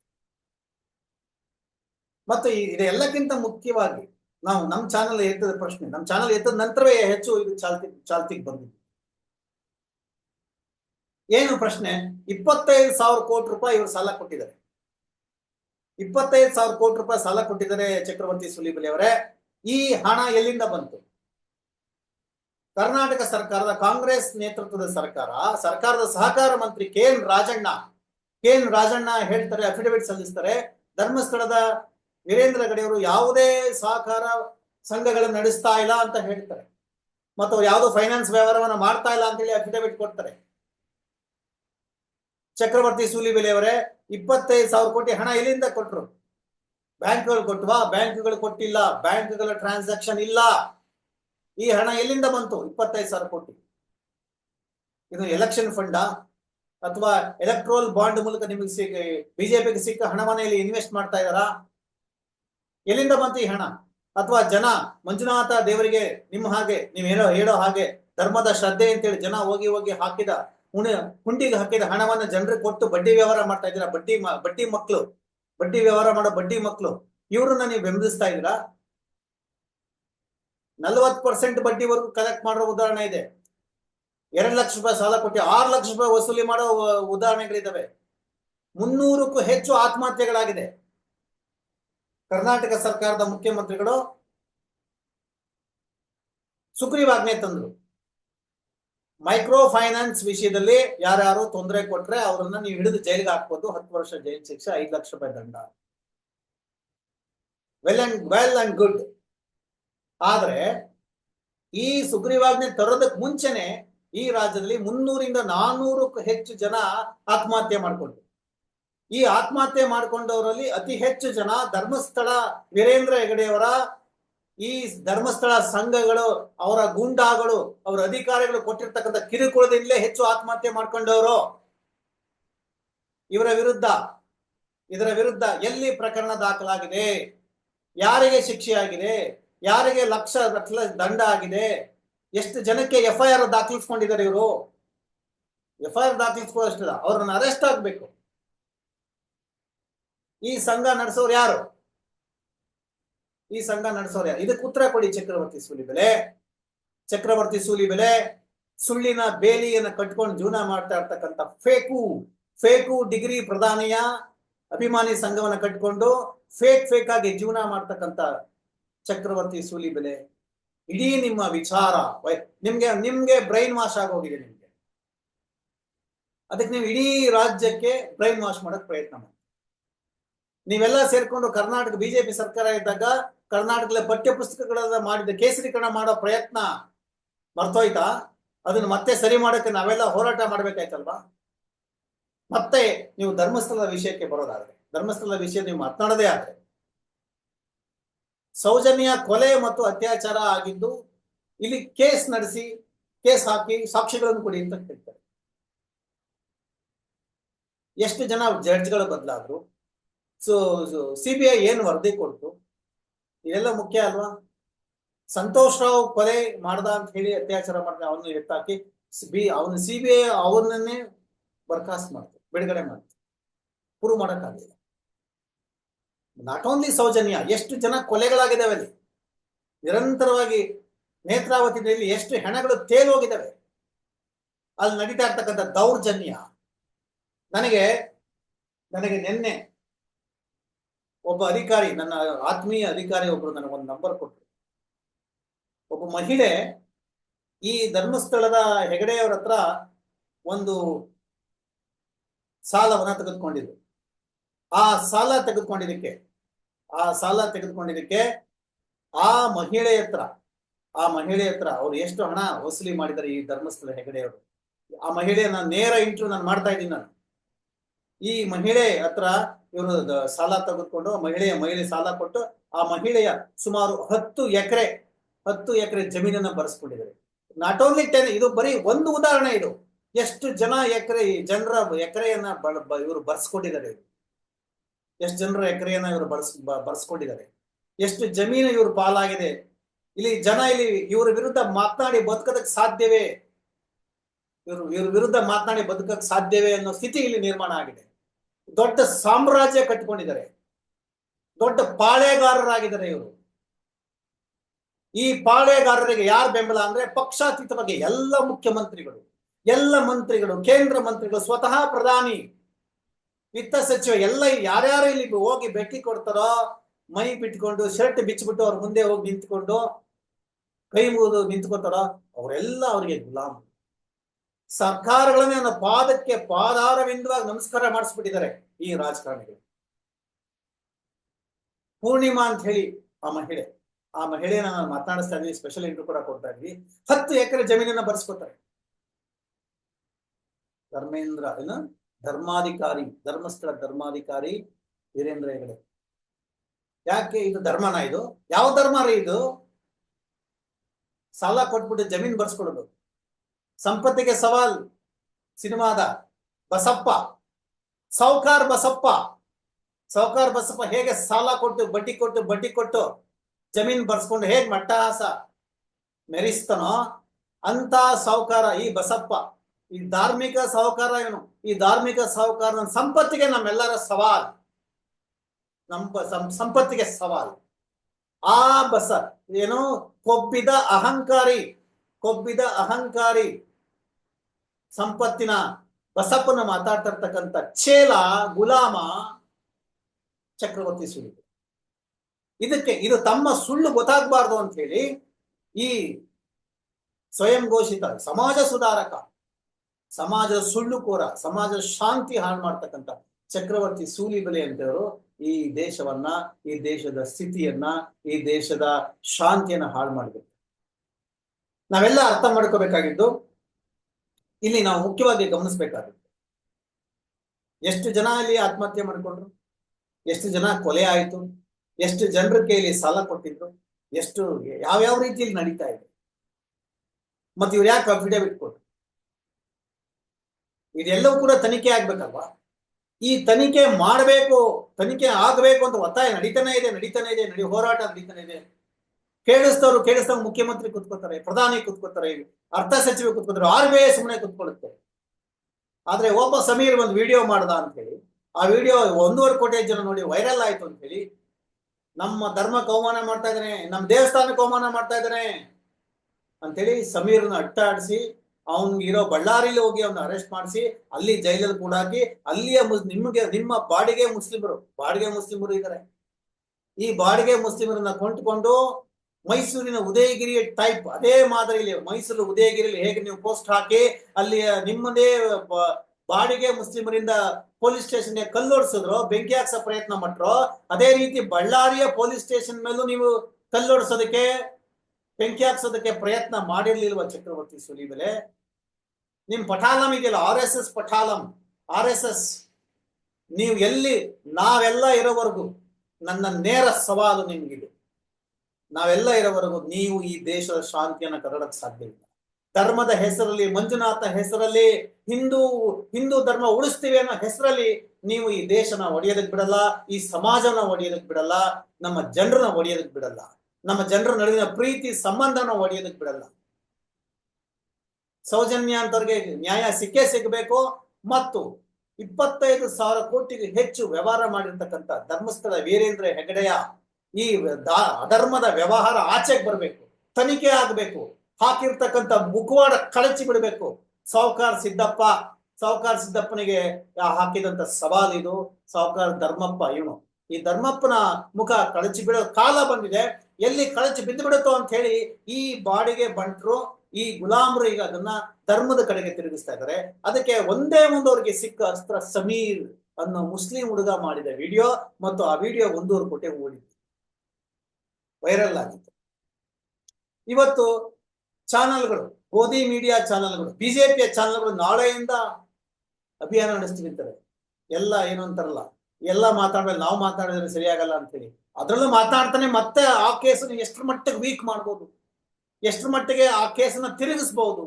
ಮತ್ತು ಇದೆಲ್ಲಕ್ಕಿಂತ ಮುಖ್ಯವಾಗಿ ನಾವು ನಮ್ಮ ಚಾನಲ್ ಎತ್ತದ ಪ್ರಶ್ನೆ ನಮ್ಮ ಚಾನಲ್ ಎತ್ತದ ನಂತರವೇ ಹೆಚ್ಚು ಇದು ಚಾಲ್ತಿ, ಚಾಲ್ತಿಗೆ ಬಂದಿದೆ. ಏನು ಪ್ರಶ್ನೆ? ಇಪ್ಪತ್ತೈದು ಸಾವಿರ ಕೋಟಿ ರೂಪಾಯಿ ಇವರು ಸಾಲ ಕೊಟ್ಟಿದ್ದಾರೆ. ಇಪ್ಪತ್ತೈದು ಸಾವಿರ ಕೋಟಿ ರೂಪಾಯಿ ಸಾಲ ಕೊಟ್ಟಿದ್ದಾರೆ ಚಕ್ರವರ್ತಿ ಸುಲಿಬಲಿ ಅವರೇ. ಈ ಹಣ ಎಲ್ಲಿಂದ ಬಂತು? ಕರ್ನಾಟಕ ಸರ್ಕಾರದ ಕಾಂಗ್ರೆಸ್ ನೇತೃತ್ವದ ಸರ್ಕಾರ, ಸರ್ಕಾರದ ಸಹಕಾರ ಮಂತ್ರಿ K N Rajanna, K N Rajanna ಹೇಳ್ತಾರೆ ಅಫಿಡವಿಟ್ ಸಲ್ಲಿಸ್ತಾರೆ. ಧರ್ಮಸ್ಥಳದ ವೀರೇಂದ್ರ ಗಡಿಯವರು ಯಾವುದೇ ಸಹಕಾರ ಸಂಘಗಳನ್ನು ನಡೆಸ್ತಾ ಇಲ್ಲ ಅಂತ ಹೇಳ್ತಾರೆ. ಮತ್ತು ಅವ್ರು ಯಾವುದೋ ಫೈನಾನ್ಸ್ ವ್ಯವಹಾರವನ್ನ ಮಾಡ್ತಾ ಇಲ್ಲ ಅಂತ ಹೇಳಿ ಅಫಿಡವಿಟ್ ಕೊಡ್ತಾರೆ. ಚಕ್ರವರ್ತಿ ಸೂಲಿ ಅವರೇ ಇಪ್ಪತ್ತೈದು ಸಾವಿರ ಕೋಟಿ ಹಣ ಎಲ್ಲಿಂದ ಕೊಟ್ರು. ಬ್ಯಾಂಕ್ಗಳು ಕೊಟ್ವಾ? ಬ್ಯಾಂಕ್ಗಳು ಕೊಟ್ಟಿಲ್ಲ. ಬ್ಯಾಂಕ್ಗಳ ಟ್ರಾನ್ಸಾಕ್ಷನ್ ಇಲ್ಲ. ಈ ಹಣ ಎಲ್ಲಿಂದ ಬಂತು? ಇಪ್ಪತ್ತೈದು ಸಾವಿರ ಕೋಟಿ. ಇದು ಎಲೆಕ್ಷನ್ ಫಂಡಾ ಅಥವಾ ಎಲೆಕ್ಟ್ರೋಲ್ ಬಾಂಡ್ ಮೂಲಕ ನಿಮಗೆ ಸಿಕ್ಕ ಬಿಜೆಪಿಗೆ ಸಿಕ್ಕ ಹಣವನ್ನ ಇಲ್ಲಿ ಇನ್ವೆಸ್ಟ್ ಮಾಡ್ತಾ ಇದಾರಾ ಎಲ್ಲಿಂದ ಬಂತು ಈ ಹಣ? ಅಥವಾ ಜನ, ಮಂಜುನಾಥ ದೇವರಿಗೆ ನಿಮ್ಮ ಹಾಗೆ, ನೀವು ಹೇಳೋ ಹೇಳೋ ಹಾಗೆ ಧರ್ಮದ ಶ್ರದ್ಧೆ ಅಂತೇಳಿ ಜನ ಹೋಗಿ ಹೋಗಿ ಹಾಕಿದ ಹುಣ ಹುಂಡಿಗೆ ಹಾಕಿದ ಹಣವನ್ನ ಜನರಿಗೆ ಕೊಟ್ಟು ಬಡ್ಡಿ ವ್ಯವಹಾರ ಮಾಡ್ತಾ ಇದ್ದೀರಾ? ಬಡ್ಡಿ ಬಡ್ಡಿ ಮಕ್ಕಳು ಬಡ್ಡಿ ವ್ಯವಹಾರ ಮಾಡೋ ಬಡ್ಡಿ ಮಕ್ಕಳು ಇವ್ರನ್ನ ನೀವು ಬೆಂಬಲಿಸ್ತಾ ಇದ್ದೀರಾ? ನಲ್ವತ್ ಪರ್ಸೆಂಟ್ ಬಡ್ಡಿವರೆಗೂ ಕಲೆಕ್ಟ್ ಮಾಡೋ ಉದಾಹರಣೆ ಇದೆ. ಎರಡು ಲಕ್ಷ ರೂಪಾಯಿ ಸಾಲ ಕೊಟ್ಟು ಆರು ಲಕ್ಷ ರೂಪಾಯಿ ವಸೂಲಿ ಮಾಡೋ ಉದಾಹರಣೆಗಳಿದ್ದಾವೆ ಮುನ್ನೂರಕ್ಕೂ ಹೆಚ್ಚು ಆತ್ಮಹತ್ಯೆಗಳಾಗಿದೆ. ಕರ್ನಾಟಕ ಸರ್ಕಾರದ ಮುಖ್ಯಮಂತ್ರಿಗಳು ಸುಗ್ರೀವಾಜ್ಞೆ ತಂದ್ರು. ಮೈಕ್ರೋ ಫೈನಾನ್ಸ್ ವಿಷಯದಲ್ಲಿ ಯಾರ್ಯಾರು ತೊಂದರೆ ಕೊಟ್ರೆ ಅವರನ್ನ ನೀವು ಹಿಡಿದು ಜೈಲಿಗೆ ಹಾಕ್ಬೋದು. ಹತ್ತು ವರ್ಷ ಜೈಲು ಶಿಕ್ಷೆ, ಐದು ಲಕ್ಷ ರೂಪಾಯಿ ದಂಡ. Well and well and good ಆದ್ರೆ ಈ ಸುಗ್ರೀವಾಜ್ಞೆ ತರೋದಕ್ ಮುಂಚೆನೆ ಈ ರಾಜ್ಯದಲ್ಲಿ ಮುನ್ನೂರಿಂದ ನಾನೂರಕ್ಕೂ ಹೆಚ್ಚು ಜನ ಆತ್ಮಹತ್ಯೆ ಮಾಡ್ಕೊಂಡ್ರು. ಈ ಆತ್ಮಹತ್ಯೆ ಮಾಡ್ಕೊಂಡವರಲ್ಲಿ ಅತಿ ಹೆಚ್ಚು ಜನ ಧರ್ಮಸ್ಥಳ ವೀರೇಂದ್ರ ಹೆಗಡೆಯವರ ಈ ಧರ್ಮಸ್ಥಳ ಸಂಘಗಳು, ಅವರ ಗುಂಡಾಗಳು, ಅವರ ಅಧಿಕಾರಿಗಳು ಕೊಟ್ಟಿರ್ತಕ್ಕಂಥ ಕಿರುಕುಳದಿಂದಲೇ ಹೆಚ್ಚು ಆತ್ಮಹತ್ಯೆ ಮಾಡ್ಕೊಂಡವರು. ಇವರ ವಿರುದ್ಧ, ಇದರ ವಿರುದ್ಧ ಎಲ್ಲಿ ಪ್ರಕರಣ ದಾಖಲಾಗಿದೆ? ಯಾರಿಗೆ ಶಿಕ್ಷೆ ಆಗಿದೆ? ಯಾರಿಗೆ ಲಕ್ಷ ಲಕ್ಷ ದಂಡ ಆಗಿದೆ? ಎಷ್ಟು ಜನಕ್ಕೆ ಎಫ್ ಐ ಆರ್ ದಾಖಲಿಸ್ಕೊಂಡಿದ್ದಾರೆ ಇವರು? ಎಫ್ ಐ ಆರ್ ದಾಖಲಿಸ್ಕೊಳ್ಳೋಷ್ಟಿಲ್ಲ, ಅವ್ರನ್ನ ಅರೆಸ್ಟ್ ಆಗ್ಬೇಕು. ಈ ಸಂಘ ನಡೆಸೋರು ಯಾರು? ಈ ಸಂಘ ನಡೆಸೋರು ಇದಕ್ಕೆ ಉತ್ತರ ಕೊಡಿ ಚಕ್ರವರ್ತಿ ಸೂಲಿಬೆಲೆ ಚಕ್ರವರ್ತಿ ಸೂಲಿಬೆಲೆ ಸುಳ್ಳಿನ ಬೇಲಿಯನ್ನ ಕಟ್ಕೊಂಡು ಜೀವನ ಮಾಡ್ತಾ ಇರ್ತಕ್ಕಂಥ ಫೇಕು ಫೇಕು ಡಿಗ್ರಿ ಪ್ರಧಾನಿಯ ಅಭಿಮಾನಿ ಸಂಘವನ್ನ ಕಟ್ಕೊಂಡು ಫೇಕ್ ಫೇಕ್ ಆಗಿ ಜೀವನ ಮಾಡ್ತಕ್ಕಂಥ ಚಕ್ರವರ್ತಿ ಸೂಲಿ ಬೆಲೆ. ಇಡೀ ನಿಮ್ಮ ವಿಚಾರ ನಿಮ್ಗೆ ನಿಮ್ಗೆ ಬ್ರೈನ್ ವಾಶ್ ಆಗೋಗಿದೆ ನಿಮ್ಗೆ. ಅದಕ್ಕೆ ನೀವು ಇಡೀ ರಾಜ್ಯಕ್ಕೆ ಬ್ರೈನ್ ವಾಶ್ ಮಾಡಕ್ ಪ್ರಯತ್ನ ಮಾಡಿ. ನೀವೆಲ್ಲ ಸೇರ್ಕೊಂಡು ಕರ್ನಾಟಕ ಬಿಜೆಪಿ ಸರ್ಕಾರ ಇದ್ದಾಗ ಕರ್ನಾಟಕದ ಪಠ್ಯ ಪುಸ್ತಕಗಳನ್ನ ಮಾಡಿದ, ಕೇಸರೀಕರಣ ಮಾಡೋ ಪ್ರಯತ್ನ ಮರ್ತೋಯ್ತಾ? ಅದನ್ನ ಮತ್ತೆ ಸರಿ ಮಾಡೋಕೆ ನಾವೆಲ್ಲ ಹೋರಾಟ ಮಾಡ್ಬೇಕಾಯ್ತಲ್ವಾ? ಮತ್ತೆ ನೀವು ಧರ್ಮಸ್ಥಳದ ವಿಷಯಕ್ಕೆ ಬರೋದಾದ್ರೆ, ಧರ್ಮಸ್ಥಳದ ವಿಷಯ ನೀವು ಮಾತನಾಡದೇ ಆದ್ರೆ, ಸೌಜನ್ಯ ಕೊಲೆ ಮತ್ತು ಅತ್ಯಾಚಾರ ಆಗಿದ್ದು ಇಲ್ಲಿ ಕೇಸ್ ನಡೆಸಿ, ಕೇಸ್ ಹಾಕಿ ಸಾಕ್ಷಿಗಳನ್ನು ಕೊಡಿ ಅಂತ ಹೇಳ್ತಾರೆ. ಎಷ್ಟು ಜನ ಜಡ್ಜ್ಗಳು ಬದಲಾದ್ರು ಸೊ ಸಿ ಬಿ ಐ ಏನು ವರದಿ ಕೊಡ್ತು? ಇದೆಲ್ಲ ಮುಖ್ಯ ಅಲ್ವಾ? ಸಂತೋಷ್ ರಾವ್ ಕೊಲೆ ಮಾಡ್ದ ಅಂತ ಹೇಳಿ ಅತ್ಯಾಚಾರ ಮಾಡಿದ ಅವನ್ನ ಎತ್ತಾಕಿ ಬಿ, ಅವನ ಸಿ ಬಿ ಐ ಅವನನ್ನೇ ಬರ್ಖಾಸ್ತ್ ಮಾಡ್ತಾರೆ ಬಿಡುಗಡೆ ಮಾಡ್ತಾರೆ ಪ್ರೂವ್ ಮಾಡಕ್ಕಾಗಲಿಲ್ಲ. ನಾಟ್ ಓನ್ಲಿ ಸೌಜನ್ಯ, ಎಷ್ಟು ಜನ ಕೊಲೆಗಳಾಗಿದ್ದಾವೆ ಅಲ್ಲಿ? ನಿರಂತರವಾಗಿ ನೇತ್ರಾವತಿಯಲ್ಲಿ ಎಷ್ಟು ಹೆಣಗಳು ತೇಲೋಗಿದ್ದಾವೆ ಅಲ್ಲಿ ನಡೀತಾ ಇರ್ತಕ್ಕಂಥ ದೌರ್ಜನ್ಯ. ನನಗೆ ನನಗೆ ನಿನ್ನೆ ಒಬ್ಬ ಅಧಿಕಾರಿ, ನನ್ನ ಆತ್ಮೀಯ ಅಧಿಕಾರಿ ಒಬ್ರು ಒಂದು ನಂಬರ್ ಕೊಟ್ಟರು ಒಬ್ಬ ಮಹಿಳೆ ಈ ಧರ್ಮಸ್ಥಳದ ಹೆಗಡೆಯವರ ಹತ್ರ ಒಂದು ಸಾಲವನ್ನ ತೆಗೆದುಕೊಂಡಿದ್ರು ಆ ಸಾಲ ತೆಗೆದುಕೊಂಡಿದ್ದಕ್ಕೆ, ಆ ಸಾಲ ತೆಗೆದುಕೊಂಡಿದ್ದಕ್ಕೆ ಆ ಮಹಿಳೆ ಹತ್ರ, ಆ ಮಹಿಳೆ ಹತ್ರ ಅವ್ರು ಎಷ್ಟು ಹಣ ವಸೂಲಿ ಮಾಡಿದ್ದಾರೆ ಈ ಧರ್ಮಸ್ಥಳ ಹೆಗಡೆಯವರು ಆ ಮಹಿಳೆಯನ್ನ ನೇರ ಇಂಟರ್ವ್ಯೂ ನಾನು ಮಾಡ್ತಾ ಇದ್ದೀನಿ ನಾನು. ಈ ಮಹಿಳೆ ಹತ್ರ ಇವರು ಸಾಲ ತೆಗೆದುಕೊಂಡು ಮಹಿಳೆಯ ಮಹಿಳೆ ಸಾಲ ಕೊಟ್ಟು ಆ ಮಹಿಳೆಯ ಸುಮಾರು ಹತ್ತು ಎಕರೆ ಹತ್ತು ಎಕರೆ ಜಮೀನನ್ನ ಬರೆಸ್ಕೊಂಡಿದ್ದಾರೆ. ನಾಟ್ ಓನ್ಲಿ ಟೆನ್ ಇದು ಬರೀ ಒಂದು ಉದಾಹರಣೆ ಇದು. ಎಷ್ಟು ಜನ ಎಕರೆ, ಜನರ ಎಕರೆಯನ್ನ ಇವರು ಬರ್ಸ್ಕೊಂಡಿದ್ದಾರೆ. ಎಷ್ಟು ಜನರ ಎಕರೆಯನ್ನ ಇವರು ಬಳಸ್ ಬರ್ಸ್ಕೊಂಡಿದ್ದಾರೆ. ಎಷ್ಟು ಜಮೀನು ಇವರು ಪಾಲಾಗಿದೆ. ಇಲ್ಲಿ ಜನ ಇಲ್ಲಿ ಇವ್ರ ವಿರುದ್ಧ ಮಾತನಾಡಿ ಬದುಕೋದಕ್ಕೆ ಸಾಧ್ಯವೇ? ಇವರು, ಇವ್ರ ವಿರುದ್ಧ ಮಾತನಾಡಿ ಬದುಕಕ್ಕೆ ಸಾಧ್ಯವೇ ಅನ್ನೋ ಸ್ಥಿತಿ ಇಲ್ಲಿ ನಿರ್ಮಾಣ ಆಗಿದೆ. ದೊಡ್ಡ ಸಾಮ್ರಾಜ್ಯ ಕಟ್ಟಿಕೊಂಡಿದ್ದಾರೆ. ದೊಡ್ಡ ಪಾಳೆಗಾರರಾಗಿದ್ದಾರೆ ಇವರು. ಈ ಪಾಳೆಗಾರರಿಗೆ ಯಾರು ಬೆಂಬಲ ಅಂದ್ರೆ ಪಕ್ಷಾತೀತವಾಗಿ ಎಲ್ಲ ಮುಖ್ಯಮಂತ್ರಿಗಳು, ಎಲ್ಲ ಮಂತ್ರಿಗಳು, ಕೇಂದ್ರ ಮಂತ್ರಿಗಳು, ಸ್ವತಃ ಪ್ರಧಾನಿ, ವಿತ್ತ ಸಚಿವ ಎಲ್ಲ ಯಾರ್ಯಾರು ಇಲ್ಲಿ ಹೋಗಿ ಭೇಟಿ ಕೊಡ್ತಾರೋ, ಮೈ ಬಿಟ್ಕೊಂಡು, ಶರ್ಟ್ ಬಿಚ್ಚಿಬಿಟ್ಟು ಅವ್ರ ಮುಂದೆ ಹೋಗಿ ನಿಂತ್ಕೊಂಡು, ಕೈ ಮುಗಿದು ನಿಂತ್ಕೊತಾರೋ, ಅವರೆಲ್ಲ ಅವರಿಗೆ ಗುಲಾಮ್. ಸರ್ಕಾರಗಳನ್ನೇ ನನ್ನ ಪಾದಕ್ಕೆ ಪಾದಾರವಿಂದವಾಗಿ ನಮಸ್ಕಾರ ಮಾಡಿಸ್ಬಿಟ್ಟಿದ್ದಾರೆ ಈ ರಾಜಕಾರಣಿಗಳು. ಪೂರ್ಣಿಮಾ ಅಂತ ಹೇಳಿ ಆ ಮಹಿಳೆ, ಆ ಮಹಿಳೆಯನ್ನ ನಾನು ಮಾತನಾಡಿಸ್ತಾ ಇದ್ದೀನಿ ಸ್ಪೆಷಲ್ ಇಂಟರ್ವ್ಯೂ ಕೂಡ ಕೊಡ್ತಾ ಇದ್ವಿ ಹತ್ತು ಎಕರೆ ಜಮೀನನ್ನ ಬರ್ಸ್ಕೊತಾರೆ. ಧರ್ಮೇಂದ್ರ, ಏನು? ಧರ್ಮಾಧಿಕಾರಿ, ಧರ್ಮಸ್ಥಳ ಧರ್ಮಾಧಿಕಾರಿ ವೀರೇಂದ್ರ ಹೆಗಡೆ. ಯಾಕೆ ಇದು ಧರ್ಮನ ಇದು? ಯಾವ ಧರ್ಮ ರೀ ಇದು? ಸಾಲ ಕೊಟ್ಬಿಟ್ಟು ಜಮೀನ್ ಬರ್ಸ್ಕೊಡೋದು. ಸಂಪತ್ತಿಗೆ ಸವಾಲ್, ಸಿನಿಮಾದ ಬಸಪ್ಪ. ಸೌಕಾರ್ ಬಸಪ್ಪ. ಸೌಕಾರ್ ಬಸಪ್ಪ ಹೇಗೆ ಸಾಲ ಕೊಟ್ಟು, ಬಡ್ಡಿ ಕೊಟ್ಟು ಬಡ್ಡಿ ಕೊಟ್ಟು ಜಮೀನ್ ಬರ್ಸ್ಕೊಂಡು ಹೇಗ್ ಮಟ್ಟಹಾಸ ಮೆರಿಸ್ತಾನೋ ಅಂತ ಸಾಹುಕಾರ ಈ ಬಸಪ್ಪ. ಈ ಧಾರ್ಮಿಕ ಸಾಹುಕಾರ ಏನು? ಈ ಧಾರ್ಮಿಕ ಸಾಹುಕಾರನ ಸಂಪತ್ತಿಗೆ ನಮ್ಮೆಲ್ಲರ ಸವಾಲ್. ನಮ್ಮ ಸಂಪತ್ತಿಗೆ ಸವಾಲ್. ಆ ಬಸ, ಏನು? ಕೊಬ್ಬಿದ ಅಹಂಕಾರಿ ಕೊಬ್ಬಿದ ಅಹಂಕಾರಿ. ಸಂಪತ್ತಿನ ಬಸಪ್ಪನ ಮಾತಾಡ್ತಿರ್ತಕ್ಕಂಥ ಚೇಲ ಗುಲಾಮ ಚಕ್ರವರ್ತಿ ಸುಳ್ಳು ಇದಕ್ಕೆ ಇದು ತಮ್ಮ ಸುಳ್ಳು ಗೊತ್ತಾಗಬಾರ್ದು ಅಂತ ಹೇಳಿ ಈ ಸ್ವಯಂ ಘೋಷಿತ ಸಮಾಜ ಸುಧಾರಕ ಸಮಾಜದ ಸುಳ್ಳುಕೋರ ಸಮಾಜದ ಶಾಂತಿ ಹಾಳು ಮಾಡ್ತಕ್ಕಂಥ ಚಕ್ರವರ್ತಿ ಸೂಲಿಬೆಲೆ ಅಂತವರು ಈ ದೇಶವನ್ನ, ಈ ದೇಶದ ಸ್ಥಿತಿಯನ್ನ, ಈ ದೇಶದ ಶಾಂತಿಯನ್ನ ಹಾಳು ಮಾಡಬೇಕು. ನಾವೆಲ್ಲ ಅರ್ಥ ಮಾಡ್ಕೋಬೇಕಾಗಿದ್ದು ಇಲ್ಲಿ ನಾವು ಮುಖ್ಯವಾಗಿ ಗಮನಿಸಬೇಕಾಗುತ್ತೆ. ಎಷ್ಟು ಜನ ಇಲ್ಲಿ ಆತ್ಮಹತ್ಯೆ ಮಾಡಿಕೊಂಡ್ರು? ಎಷ್ಟು ಜನ ಕೊಲೆ ಆಯಿತು? ಎಷ್ಟು ಜನರ ಕೈಯಲ್ಲಿ ಸಾಲ ಕೊಟ್ಟಿದ್ರು? ಎಷ್ಟು, ಯಾವ್ಯಾವ ರೀತಿಯಲ್ಲಿ ನಡೀತಾ ಇದೆ? ಮತ್ತೆ ಇವ್ರು ಯಾಕೆ ಅಫಿಡೇವಿಟ್ ಕೊಟ್ರು? ಇದೆಲ್ಲವೂ ಕೂಡ ತನಿಖೆ ಆಗ್ಬೇಕಲ್ವಾ? ಈ ತನಿಖೆ ಮಾಡಬೇಕು, ತನಿಖೆ ಆಗಬೇಕು ಅಂತ ಒತ್ತಾಯ ನಡೀತಾನೆ ಇದೆ ನಡೀತಾನೆ ಇದೆ, ನಡಿ ಹೋರಾಟ ನಡೀತಾನೆ ಇದೆ. ಕೇಳಿಸ್ತವ್ರು ಕೇಳಿಸ್ತವ್ರು ಮುಖ್ಯಮಂತ್ರಿ ಕುತ್ಕೋತಾರೆ ಪ್ರಧಾನಿ ಕುತ್ಕೋತಾರೆ ಅರ್ಥ ಸಚಿವ ಕುತ್ಕೋತಾರೆ ಆರ್ ಬಿ ಐ ಸುಮ್ಮನೆ ಕುತ್ಕೊಳ್ಳುತ್ತೆ. ಆದ್ರೆ ಒಬ್ಬ ಸಮೀರ್ ಒಂದು ವಿಡಿಯೋ ಮಾಡ್ದ ಅಂತ ಹೇಳಿ ಆ ವಿಡಿಯೋ ಒಂದೂವರೆ ಕೋಟಿ ಜನ ನೋಡಿ ವೈರಲ್ ಆಯ್ತು ಅಂತ ಹೇಳಿ ನಮ್ಮ ಧರ್ಮ ಅವಮಾನ ಮಾಡ್ತಾ ಇದ್ದಾನೆ ನಮ್ಮ ದೇವಸ್ಥಾನಕ್ಕೆ ಅವಮಾನ ಮಾಡ್ತಾ ಇದ್ದಾನೆ ಅಂತೇಳಿ ಸಮೀರ್ನ ಅಟ್ಟಾಡಿಸಿ ಇರೋ ಬಳ್ಳಾರಿಲಿ ಹೋಗಿ ಅವ್ನ ಅರೆಸ್ಟ್ ಮಾಡಿಸಿ, ಅಲ್ಲಿ ಜೈಲಲ್ಲಿ ಕೂಡ ಹಾಕಿ, ಅಲ್ಲಿಯ ನಿಮಗೆ, ನಿಮ್ಮ ಬಾಡಿಗೆ ಮುಸ್ಲಿಮರು ಬಾಡಿಗೆ ಮುಸ್ಲಿಮರು ಇದ್ದಾರೆ ಈ ಬಾಡಿಗೆ ಮುಸ್ಲಿಮರನ್ನ ಕೊಂಡುಕೊಂಡು ಮೈಸೂರಿನ ಉದಯಗಿರಿ ಟೈಪ್ ಅದೇ ಮಾದರಿಯಲ್ಲಿ ಮೈಸೂರು ಉದಯಗಿರಿಯಲ್ಲಿ ಹೇಗೆ ನೀವು ಪೋಸ್ಟ್ ಹಾಕಿ, ಅಲ್ಲಿ ನಿಮ್ಮದೇ ಬಾಡಿಗೆ ಮುಸ್ಲಿಮರಿಂದ ಪೊಲೀಸ್ ಸ್ಟೇಷನ್ಗೆ ಕಲ್ಲೊಡ್ಸಿದ್ರು ಬೆಂಕಿ ಹಾಕ್ಸೋ ಪ್ರಯತ್ನ ಮಾಡ್ರು ಅದೇ ರೀತಿ ಬಳ್ಳಾರಿಯ ಪೊಲೀಸ್ ಸ್ಟೇಷನ್ ಮೇಲೂ ನೀವು ಕಲ್ಲೊಡ್ಸೋದಕ್ಕೆ ಬೆಂಕಿ ಹಾಕ್ಸೋದಕ್ಕೆ ಪ್ರಯತ್ನ ಮಾಡಿರ್ಲಿಲ್ವಾ ಚಕ್ರವರ್ತಿ ಸುಲಿಬೆಲೆ? ನಿಮ್ ಪಠಾಲಂ ಇದೆಯಲ್ಲ ಆರ್ ಎಸ್ ಎಸ್ ಪಠಾಲಂ ಆರ್ ಎಸ್ ಎಸ್ ನೀವು ಎಲ್ಲಿ, ನಾವೆಲ್ಲ ಇರೋವರೆಗೂ ನನ್ನ ನೇರ ಸವಾಲು ನಿಮ್ಗಿದೆ. ನಾವೆಲ್ಲ ಇರೋವರೆಗೂ ನೀವು ಈ ದೇಶದ ಶಾಂತಿಯನ್ನು ಸಾಧ್ಯ ಇಲ್ಲ. ಧರ್ಮದ ಹೆಸರಲ್ಲಿ, ಮಂಜುನಾಥ ಹೆಸರಲ್ಲಿ, ಹಿಂದೂ ಹಿಂದೂ ಧರ್ಮ ಉಳಿಸ್ತೀವಿ ಅನ್ನೋ ಹೆಸರಲ್ಲಿ ನೀವು ಈ ದೇಶನ ಒಡೆಯೋದಕ್ ಬಿಡಲ್ಲ, ಈ ಸಮಾಜನ ಒಡೆಯೋದಕ್ ಬಿಡಲ್ಲ, ನಮ್ಮ ಜನರನ್ನ ಒಡೆಯೋದಕ್ ಬಿಡಲ್ಲ, ನಮ್ಮ ಜನರ ನಡುವಿನ ಪ್ರೀತಿ ಸಂಬಂಧನ ಒಡೆಯೋದಕ್ ಬಿಡಲ್ಲ. ಸೌಜನ್ಯ ಅಂತವ್ರಿಗೆ ನ್ಯಾಯ ಸಿಕ್ಕೇ ಸಿಗಬೇಕು, ಮತ್ತು ಇಪ್ಪತ್ತೈದು ಸಾವಿರ ಕೋಟಿಗೆ ಹೆಚ್ಚು ವ್ಯವಹಾರ ಮಾಡಿರ್ತಕ್ಕಂಥ ಧರ್ಮಸ್ಥಳ ವೀರೇಂದ್ರ ಹೆಗಡೆಯ ಈ ಅಧರ್ಮದ ವ್ಯವಹಾರ ಆಚೆಗೆ ಬರಬೇಕು, ತನಿಖೆ ಆಗಬೇಕು, ಹಾಕಿರ್ತಕ್ಕಂಥ ಮುಖವಾಡ ಕಳಚಿ ಬಿಡಬೇಕು. ಸಾವುಕಾರ ಸಿದ್ದಪ್ಪ, ಸಾವುಕಾರ ಸಿದ್ದಪ್ಪನಿಗೆ ಹಾಕಿದಂತ ಸವಾಲ್ ಇದು, ಸಾವುಕಾರ ಧರ್ಮಪ್ಪ ಇವನು ಈ ಧರ್ಮಪ್ಪನ ಮುಖ ಕಳಚಿ ಬಿಡೋ ಕಾಲ ಬಂದಿದೆ, ಎಲ್ಲಿ ಕಳಚಿ ಬಿದ್ದು ಬಿಡುತ್ತೋ ಅಂತ ಹೇಳಿ ಈ ಬಾಡಿಗೆ ಬಂಟ್ರು ಈ ಗುಲಾಮರು ಈಗ ಅದನ್ನ ಧರ್ಮದ ಕಡೆಗೆ ತಿರುಗಿಸ್ತಾ ಇದ್ದಾರೆ. ಅದಕ್ಕೆ ಒಂದೇ ಒಂದು ಅವ್ರಿಗೆ ಸಿಕ್ಕ ಅಸ್ತ್ರ ಸಮೀರ್ ಅನ್ನೋ ಮುಸ್ಲಿಂ ಹುಡುಗ ಮಾಡಿದ ವಿಡಿಯೋ, ಮತ್ತು ಆ ವಿಡಿಯೋ ಒಂದೂರು ಕೋಟಿ ಓಡಿತ್ತು. ವೈರಲ್ ಆಗಿತ್ತು. ಇವತ್ತು ಚಾನಲ್ಗಳು, ಗೋಧಿ ಮೀಡಿಯಾ ಚಾನಲ್ಗಳು ಬಿಜೆಪಿಯ ಚಾನಲ್ಗಳು ನಾಳೆಯಿಂದ ಅಭಿಯಾನ ನಡೆಸ್ತೀವಿ ಅಂತಾರೆ. ಎಲ್ಲ ಏನು ಅಂತಾರಲ್ಲ, ಎಲ್ಲ ಮಾತಾಡ್ಬೇಕು, ನಾವು ಮಾತಾಡಿದ್ರೆ ಸರಿಯಾಗಲ್ಲ ಅಂತೇಳಿ ಅದರಲ್ಲೂ ಮಾತಾಡ್ತಾನೆ ಮತ್ತೆ ಆ ಕೇಸನ್ನು ಎಷ್ಟರ ಮಟ್ಟಿಗೆ ವೀಕ್ ಮಾಡ್ಬೋದು. ಎಷ್ಟರ ಮಟ್ಟಿಗೆ ಆ ಕೇಸನ್ನ ತಿರುಗಿಸ್ಬೋದು.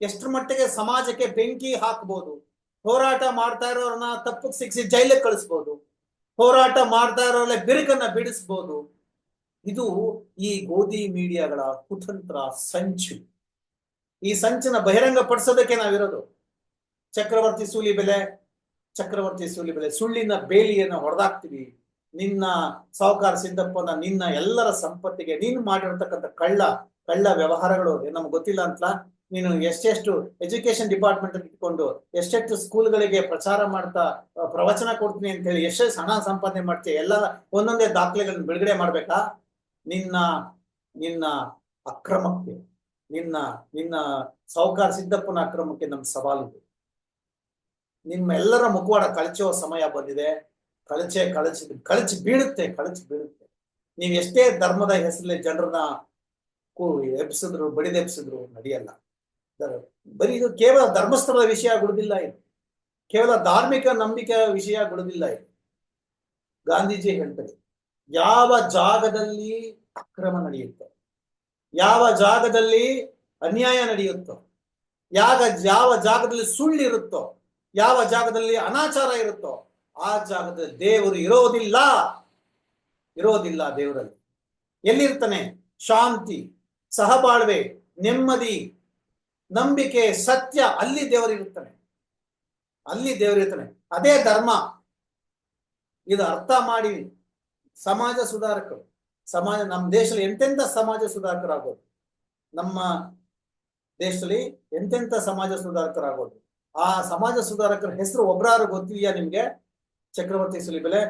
ಎಷ್ಟರ ಮಟ್ಟಿಗೆ ಸಮಾಜಕ್ಕೆ ಬೆಂಕಿ ಹಾಕ್ಬೋದು. ಹೋರಾಟ ಮಾಡ್ತಾ ಇರೋರನ್ನ ತಪ್ಪಿಗೆ ಸಿಕ್ಕಿಸಿ ಜೈಲಿಗೆ ಕಳಿಸ್ಬೋದು. ಹೋರಾಟ ಮಾಡ್ತಾ ಇರೋರಲ್ಲೇ ಬಿರುಕನ್ನ ಬಿಡಿಸ್ಬೋದು. ಇದು ಈ ಗೋಧಿ ಮೀಡಿಯಾಗಳ ಕುತಂತ್ರ ಸಂಚು. ಈ ಸಂಚನ ಬಹಿರಂಗ ಪಡಿಸೋದಕ್ಕೆ ನಾವಿರೋದು. ಚಕ್ರವರ್ತಿ ಸೂಲಿ ಬೆಲೆ, ಚಕ್ರವರ್ತಿ ಸೂಲಿ ಬೆಲೆ, ಸುಳ್ಳಿನ ಬೇಲಿಯನ್ನು ಹೊಡೆದಾಕ್ತೀವಿ. ನಿನ್ನ ಸಾಹುಕಾರ ಸಿದ್ದಪ್ಪನ, ನಿನ್ನ ಎಲ್ಲರ ಸಂಪತ್ತಿಗೆ, ನೀನು ಮಾಡಿರ್ತಕ್ಕಂಥ ಕಳ್ಳ ಕಳ್ಳ ವ್ಯವಹಾರಗಳು ನಮ್ಗೆ ಗೊತ್ತಿಲ್ಲ ಅಂತ ನೀನು ಎಷ್ಟೆಷ್ಟು ಎಜುಕೇಶನ್ ಡಿಪಾರ್ಟ್ಮೆಂಟ್ ಇಟ್ಕೊಂಡು, ಎಷ್ಟೆಷ್ಟು ಸ್ಕೂಲ್ಗಳಿಗೆ ಪ್ರಚಾರ ಮಾಡ್ತಾ, ಪ್ರವಚನ ಕೊಡ್ತೀನಿ ಅಂತ ಹೇಳಿ ಎಷ್ಟೆಷ್ಟು ಹಣ ಸಂಪಾದನೆ ಮಾಡ್ತೀಯ, ಎಲ್ಲ ಒಂದೊಂದೇ ದಾಖಲೆಗಳನ್ನ ಬಿಡುಗಡೆ ಮಾಡ್ಬೇಕಾ? ನಿನ್ನ ನಿನ್ನ ಅಕ್ರಮಕ್ಕೆ, ನಿನ್ನ ನಿನ್ನ ಸಾಹುಕಾರ ಸಿದ್ದಪ್ಪನ ಅಕ್ರಮಕ್ಕೆ ನಮ್ಮ ಸವಾಲಿದೆ ನಿಮ್ಮೆಲ್ಲರ ಮುಖವಾಡ ಕಳಚುವ ಸಮಯ ಬಂದಿದೆ. ಕಳಚೆ, ಕಳಚಿ ಕಳಚಿ ಬೀಳುತ್ತೆ ಕಳಚಿ ಬೀಳುತ್ತೆ. ನೀವು ಎಷ್ಟೇ ಧರ್ಮದ ಹೆಸರಲ್ಲಿ ಜನರನ್ನ ಕೂ, ಎಬ್ಸಿದ್ರು ಬಡಿದೆಬ್ಸಿದ್ರು ನಡೆಯಲ್ಲ. ಬರೀ ಇದು ಕೇವಲ ಧರ್ಮಸ್ಥಳದ ವಿಷಯ ಗುಡುದಿಲ್ಲ ಇದು. ಕೇವಲ ಧಾರ್ಮಿಕ ನಂಬಿಕೆ ವಿಷಯ ಗುಡುದಿಲ್ಲ ಇದು. ಗಾಂಧೀಜಿ ಹೇಳ್ತಾರೆ ಯಾವ ಜಾಗದಲ್ಲಿ ಅಕ್ರಮ ನಡೆಯುತ್ತೋ, ಯಾವ ಜಾಗದಲ್ಲಿ ಅನ್ಯಾಯ ನಡೆಯುತ್ತೋ ಯಾವ ಯಾವ ಜಾಗದಲ್ಲಿ ಸುಳ್ಳಿರುತ್ತೋ, ಯಾವ ಜಾಗದಲ್ಲಿ ಅನಾಚಾರ ಇರುತ್ತೋ, ಆ ಜಾಗದಲ್ಲಿ ದೇವರು ಇರೋದಿಲ್ಲ. ಇರೋದಿಲ್ಲ ದೇವರಲ್ಲಿ. ಎಲ್ಲಿರ್ತಾನೆ? ಶಾಂತಿ, ಸಹಬಾಳ್ವೆ, ನೆಮ್ಮದಿ, ನಂಬಿಕೆ, ಸತ್ಯ, ಅಲ್ಲಿ ದೇವರಿರುತ್ತಾನೆ ಅಲ್ಲಿ ದೇವರಿರ್ತಾನೆ ಅದೇ ಧರ್ಮ. ಇದು ಅರ್ಥ ಮಾಡಿ ಸಮಾಜ ಸುಧಾರಕರು. ಸಮಾಜ, ನಮ್ಮ ದೇಶದಲ್ಲಿ ಎಂತೆಂಥ ಸಮಾಜ ಸುಧಾರಕರಾಗೋದು ನಮ್ಮ ದೇಶದಲ್ಲಿ ಎಂತೆಂಥ ಸಮಾಜ ಸುಧಾರಕರಾಗೋದು ಆ ಸಮಾಜ ಸುಧಾರಕರ ಹೆಸರು ಒಬ್ರಾರು ಗೊತ್ತಿದೆಯಾ ನಿಮ್ಗೆ? ಚಕ್ರವರ್ತಿ ಸುಲಿಬೆಲೆ.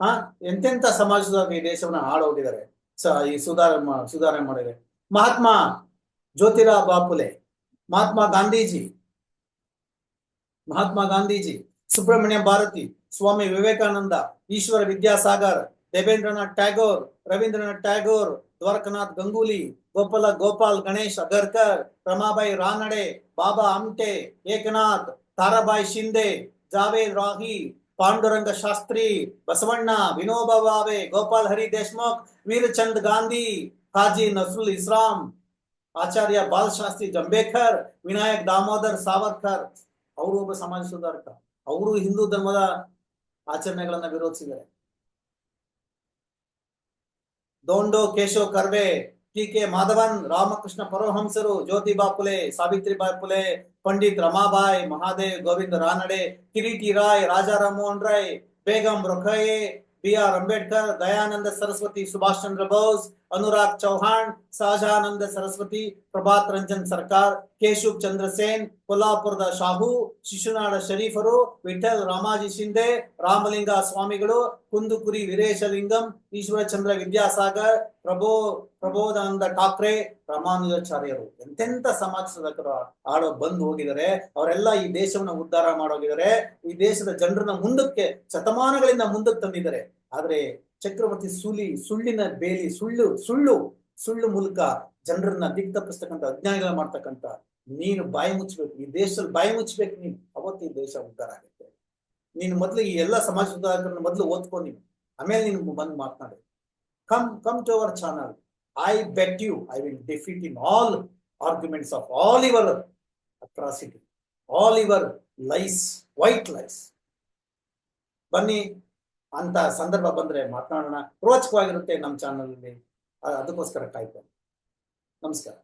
ಹಾ, ಎಂತೆಂಥ ಸಮಾಜ ಸುಧಾರಕ ಈ ದೇಶವನ್ನ ಹಾಳೋಗಿದ್ದಾರೆ? ಸ, ಈ ಸುಧಾರ, ಸುಧಾರಣೆ ಮಾಡಿದ್ದಾರೆ ಮಹಾತ್ಮ ಜ್ಯೋತಿರಾವ್ ಬಾಪುಲೆ, ಮಹಾತ್ಮ ಗಾಂಧೀಜಿ ಮಹಾತ್ಮ ಗಾಂಧೀಜಿ, ಸುಬ್ರಹ್ಮಣ್ಯ ಭಾರತಿ ಸ್ವಾಮಿ ವಿವೇಕಾನಂದ ಈಶ್ವರ ವಿದ್ಯಾಸಾಗರ್ ದೇವೇಂದ್ರನಾಥ್ ಟ್ಯಾಗೋರ್ ರವೀಂದ್ರನಾಥ್ ಟ್ಯಾಗೋರ್ ದ್ವಾರಕನಾಥ್ ಗಂಗೂಲಿ ಗೋಪಾಲ ಗೋಪಾಲ್ ಗಣೇಶ್ ಅಗರ್ಕರ್ ರಮಾಬಾಯಿ ರಾನಡೆ ಬಾಬಾ ಆಮ್ಟೆ ಏಕನಾಥ್ ತಾರಾಬಾಯಿ ಶಿಂದೆ ಜಾವೇದ್ ರಾಹಿ ಪಾಂಡುರಂಗ ಶಾಸ್ತ್ರಿ ಬಸವಣ್ಣ ವಿನೋಬ ಭಾವೆ ಗೋಪಾಲ್ ಹರಿ ದೇಶ್ಮುಖ್ ವೀರಚಂದ್ ಗಾಂಧಿ ಹಾಜಿ ನಸರುಲ್ ಇಸ್ಲಾಂ ಆಚಾರ್ಯ ಬಾಲ್ ಶಾಸ್ತ್ರಿ ಜಂಬೇಕರ್ ವಿನಾಯಕ್ ದಾಮೋದರ್ ಸಾವರ್ಕರ್ ಅವರು ಒಬ್ಬ ಸಮಾಜ ಸುಧಾರಕ ಅವರು ಹಿಂದೂ ಧರ್ಮದ ಆಚರಣೆಗಳನ್ನ ವಿರೋಧಿಸಿದ್ದಾರೆ. ದೋಂಡೋ ಕೇಶವ್ ಕರ್ವೆ ಟಿ ಕೆ ಮಾಧವನ್, ರಾಮಕೃಷ್ಣ ಪರಮಹಂಸರು ಜ್ಯೋತಿಬಾ ಫುಲೆ ಸಾವಿತ್ರಿಬಾಯಿ ಫುಲೆ ಪಂಡಿತ್ ರಮಾಬಾಯಿ, ಮಹಾದೇವ್ ಗೋವಿಂದ ರಾನಡೆ, ಕಿರೀಟಿ ರಾಯ್ ರಾಜಾ ರಾಮಮೋಹನ್ ರಾಯ್, ಬೇಗಂ ರೊಖಯೆ ಬಿ ಆರ್ ಅಂಬೇಡ್ಕರ್, ದಯಾನಂದ ಸರಸ್ವತಿ, ಸುಭಾಷ್ ಚಂದ್ರ ಬೋಸ್ ಅನುರಾಗ್ ಚೌಹಾಣ್, ಸಹಜಾನಂದ ಸರಸ್ವತಿ, ಪ್ರಭಾತ್ ರಂಜನ್ ಸರ್ಕಾರ್ ಕೇಶವ್ ಚಂದ್ರಸೇನ್ ಕೊಲ್ಲಾಪುರದ ಶಾಹು, ಶಿಶುನಾಳ ಶರೀಫರು ವಿಠಲ್ ರಾಮಾಜಿ ಶಿಂದೆ ರಾಮಲಿಂಗ ಸ್ವಾಮಿಗಳು, ಕುಂದುಕುರಿ ವೀರೇಶಲಿಂಗಂ ಈಶ್ವರಚಂದ್ರ ವಿದ್ಯಾಸಾಗರ್, ಪ್ರಭೋ ಪ್ರಬೋಧಾನಂದ ಠಾಕ್ರೆ, ರಾಮಾನುಜಾಚಾರ್ಯರು. ಎಂತೆಂತ ಸಮಾಜ ಸುಧಾಕರು ಆಡೋ ಬಂದು ಹೋಗಿದ್ದಾರೆ. ಅವರೆಲ್ಲ ಈ ದೇಶವನ್ನ ಉದ್ಧಾರ ಮಾಡೋಗಿದ್ದಾರೆ. ಈ ದೇಶದ ಜನರನ್ನ ಮುಂದಕ್ಕೆ ಶತಮಾನಗಳಿಂದ ಮುಂದಕ್ಕೆ ತಂದಿದ್ದಾರೆ. ಆದ್ರೆ ಚಕ್ರವರ್ತಿ ಸುಲಿ, ಸುಳ್ಳಿನ ಬೇಲಿ, ಸುಳ್ಳು ಸುಳ್ಳು ಸುಳ್ಳು ಮೂಲಕ ಜನರನ್ನ ದಿಕ್ ತಪ್ಪಿಸ್ತಕ್ಕಂಥ ಅಜ್ಞಾನಿಗಳ ಮಾಡ್ತಕ್ಕಂಥ ನೀನು ಬಾಯಿ ಮುಚ್ಚಬೇಕು ಈ ದೇಶದಲ್ಲಿ ಬಾಯಿ ಮುಚ್ಚಬೇಕು ನೀನು. ಅವತ್ತು ಈ ದೇಶ ಉದ್ಧಾರ ಆಗುತ್ತೆ. ನೀನು ಮೊದಲು ಈ ಎಲ್ಲ ಸಮಾಜ ಸುಧಾರಕರನ್ನ ಮೊದಲು ಓದ್ಕೊ ನೀನು ಆಮೇಲೆ ನೀನು ಬಂದು ಮಾತನಾಡಿ. Come come to our channel I bet you I will defeat in all arguments of all your atrocity all your lies white lies ಬನ್ನಿ ಅಂತ ಸಂದರ್ಭ ಬಂದ್ರೆ ಮಾತನಾಡೋಣ. ರೋಚಕವಾಗಿರುತ್ತೆ ನಮ್ಮ ಚಾನಲ್ ಅದಕ್ಕೋಸ್ಕರ ಕಾಯ್ತೇನೆ. ನಮಸ್ಕಾರ.